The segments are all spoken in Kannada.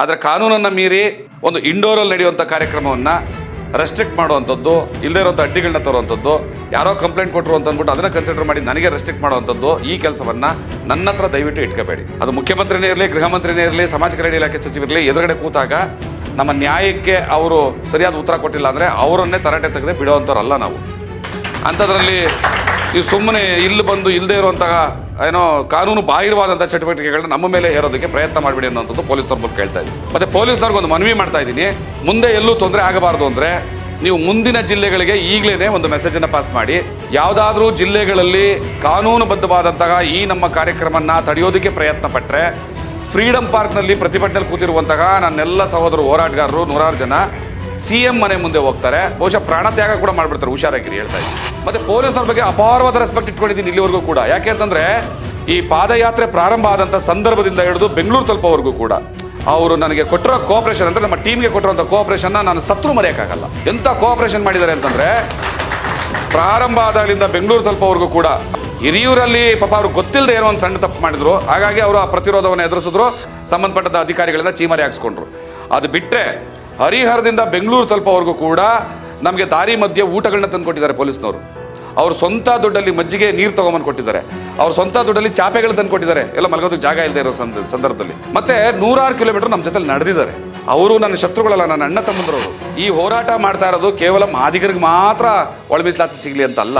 ಆದರೆ ಕಾನೂನನ್ನು ಮೀರಿ ಒಂದು ಇಂಡೋರಲ್ಲಿ ನಡೆಯುವಂಥ ಕಾರ್ಯಕ್ರಮವನ್ನು ರೆಸ್ಟ್ರಿಕ್ಟ್ ಮಾಡುವಂಥದ್ದು ಇಲ್ಲದೇ ಇರೋಂಥ ಅಡ್ಡಿಗಳನ್ನ ತರುವಂಥದ್ದು, ಯಾರೋ ಕಂಪ್ಲೇಂಟ್ ಕೊಟ್ಟರು ಅಂತ ಅಂದ್ಬಿಟ್ಟು ಅದನ್ನು ಕನ್ಸಿಡರ್ ಮಾಡಿ ನನಗೆ ರೆಸ್ಟ್ರಿಕ್ಟ್ ಮಾಡುವಂಥದ್ದು ಈ ಕೆಲಸವನ್ನು ನನ್ನ ಹತ್ರ ದಯವಿಟ್ಟು ಇಟ್ಕೋಬೇಡಿ. ಅದು ಮುಖ್ಯಮಂತ್ರಿನೇ ಇರಲಿ, ಗೃಹ ಮಂತ್ರಿನೇ ಇರಲಿ, ಸಮಾಜ ಕಲ್ಯಾಣ ಇಲಾಖೆ ಸಚಿವರಲ್ಲಿ ಎದುರುಗಡೆ ಕೂತಾಗ ನಮ್ಮ ನ್ಯಾಯಕ್ಕೆ ಅವರು ಸರಿಯಾದ ಉತ್ತರ ಕೊಟ್ಟಿಲ್ಲ ಅಂದರೆ ಅವರನ್ನೇ ತರಾಟೆ ತೆಗೆದೇ ಬಿಡುವಂಥವ್ರಲ್ಲ ನಾವು. ಅಂಥದ್ರಲ್ಲಿ ನೀವು ಸುಮ್ಮನೆ ಇಲ್ಲಿ ಬಂದು ಇಲ್ಲದೆ ಇರುವಂತಹ, ಏನೋ ಕಾನೂನು ಬಾಹಿರವಾದಂಥ ಚಟುವಟಿಕೆಗಳನ್ನ ನಮ್ಮ ಮೇಲೆ ಹೇರೋದಕ್ಕೆ ಪ್ರಯತ್ನ ಮಾಡಬೇಡಿ ಅನ್ನೋಂಥದ್ದು ಪೊಲೀಸ್ನವ್ರ ಬಗ್ಗೆ ಕೇಳ್ತಾ ಇದ್ದೀನಿ. ಮತ್ತೆ ಪೊಲೀಸ್ನವ್ರಿಗೆ ಒಂದು ಮನವಿ ಮಾಡ್ತಾ ಇದ್ದೀನಿ. ಮುಂದೆ ಎಲ್ಲೂ ತೊಂದರೆ ಆಗಬಾರ್ದು ಅಂದರೆ ನೀವು ಮುಂದಿನ ಜಿಲ್ಲೆಗಳಿಗೆ ಈಗಲೇ ಒಂದು ಮೆಸೇಜನ್ನು ಪಾಸ್ ಮಾಡಿ. ಯಾವುದಾದ್ರೂ ಜಿಲ್ಲೆಗಳಲ್ಲಿ ಕಾನೂನುಬದ್ಧವಾದಂತಹ ಈ ನಮ್ಮ ಕಾರ್ಯಕ್ರಮನ ತಡೆಯೋದಕ್ಕೆ ಪ್ರಯತ್ನ ಪಟ್ಟರೆ ಫ್ರೀಡಂ ಪಾರ್ಕ್ನಲ್ಲಿ ಪ್ರತಿಭಟನೆ ಕೂತಿರುವಂತಹ ನನ್ನೆಲ್ಲ ಸಹೋದರ ಹೋರಾಟಗಾರರು ನೂರಾರು ಜನ. ಸಿ ಎಂ ಮನೆ ಮುಂದೆ ಹೋಗ್ತಾರೆ. ಬಹುಶಃ ಪ್ರಾಣತ್ಯಾಗ ಕೂಡ ಮಾಡ್ಬಿಡ್ತಾರೆ, ಹುಷಾರಾಗಿರಿ ಹೇಳ್ತಾ ಇದ್ದೀನಿ. ಮತ್ತೆ ಪೊಲೀಸ್ನವ್ರ ಬಗ್ಗೆ ಅಪಾರವಾದ ರೆಸ್ಪೆಕ್ಟ್ ಇಟ್ಕೊಂಡಿದ್ದೀನಿ ಇಲ್ಲಿವರೆಗೂ ಕೂಡ. ಯಾಕೆ ಅಂತಂದ್ರೆ, ಈ ಪಾದಯಾತ್ರೆ ಪ್ರಾರಂಭ ಆದಂಥ ಸಂದರ್ಭದಿಂದ ಹಿಡಿದು ಬೆಂಗಳೂರು ತಲುಪೋವರೆಗೂ ಕೂಡ ಅವರು ನನಗೆ ಕೊಟ್ಟಿರೋ ಕೋಆಪರೇಷನ್ ಅಂದ್ರೆ ನಮ್ಮ ಟೀಮ್ಗೆ ಕೊಟ್ಟಿರುವಂಥ ಕೋಆಪರೇಷನ್ ನಾನು ಸತ್ರು ಮರೆಯೋಕ್ಕಾಗಲ್ಲ. ಎಂಥ ಕೋಆಪರೇಷನ್ ಮಾಡಿದ್ದಾರೆ ಅಂತಂದ್ರೆ, ಪ್ರಾರಂಭ ಆದಾಗಲಿಂದ ಬೆಂಗಳೂರು ತಲುಪೋವರೆಗೂ ಕೂಡ ಹಿರಿಯೂರಲ್ಲಿ ಪಾಪ ಅವ್ರು ಗೊತ್ತಿಲ್ಲದೆ ಏನೋ ಒಂದು ಸಣ್ಣ ತಪ್ಪು ಮಾಡಿದ್ರು. ಹಾಗಾಗಿ ಅವರು ಆ ಪ್ರತಿರೋಧವನ್ನು ಎದುರಿಸಿದ್ರು. ಸಂಬಂಧಪಟ್ಟದ ಅಧಿಕಾರಿಗಳಿಂದ ಚೀಮಾರಿ ಹಾಕ್ಸ್ಕೊಂಡ್ರು. ಅದು ಬಿಟ್ಟರೆ ಹರಿಹರದಿಂದ ಬೆಂಗಳೂರು ತಲುಪೋವರೆಗೂ ಕೂಡ ನಮಗೆ ದಾರಿ ಮಧ್ಯೆ ಊಟಗಳನ್ನ ತಂದುಕೊಟ್ಟಿದ್ದಾರೆ ಪೊಲೀಸ್ನವರು. ಅವ್ರ ಸ್ವಂತ ದುಡ್ಡಲ್ಲಿ ಮಜ್ಜಿಗೆ ನೀರು ತಗೊಂಬಂದು ಕೊಟ್ಟಿದ್ದಾರೆ. ಅವ್ರ ಸ್ವಂತ ದುಡ್ಡಲ್ಲಿ ಚಾಪೆಗಳು ತಂದು ಕೊಟ್ಟಿದ್ದಾರೆ. ಎಲ್ಲ ಮಲಗೋದು ಜಾಗ ಇಲ್ಲದೆ ಇರೋ ಸಂದ, ಸಂದರ್ಭದಲ್ಲಿ. ಮತ್ತೆ ನೂರಾರು ಕಿಲೋಮೀಟರ್ ನಮ್ಮ ಜೊತೆ ನಡೆದಿದ್ದಾರೆ. ಅವರು ನನ್ನ ಶತ್ರುಗಳಲ್ಲ, ನನ್ನ ಅಣ್ಣ ತಮ್ಮಂದ್ರವರು. ಈ ಹೋರಾಟ ಮಾಡ್ತಾ ಇರೋದು ಕೇವಲ ಮಾದಿಗರಿಗೆ ಮಾತ್ರ ಒಳ ಮೀಸಲಾತಿ ಸಿಗಲಿ ಅಂತಲ್ಲ.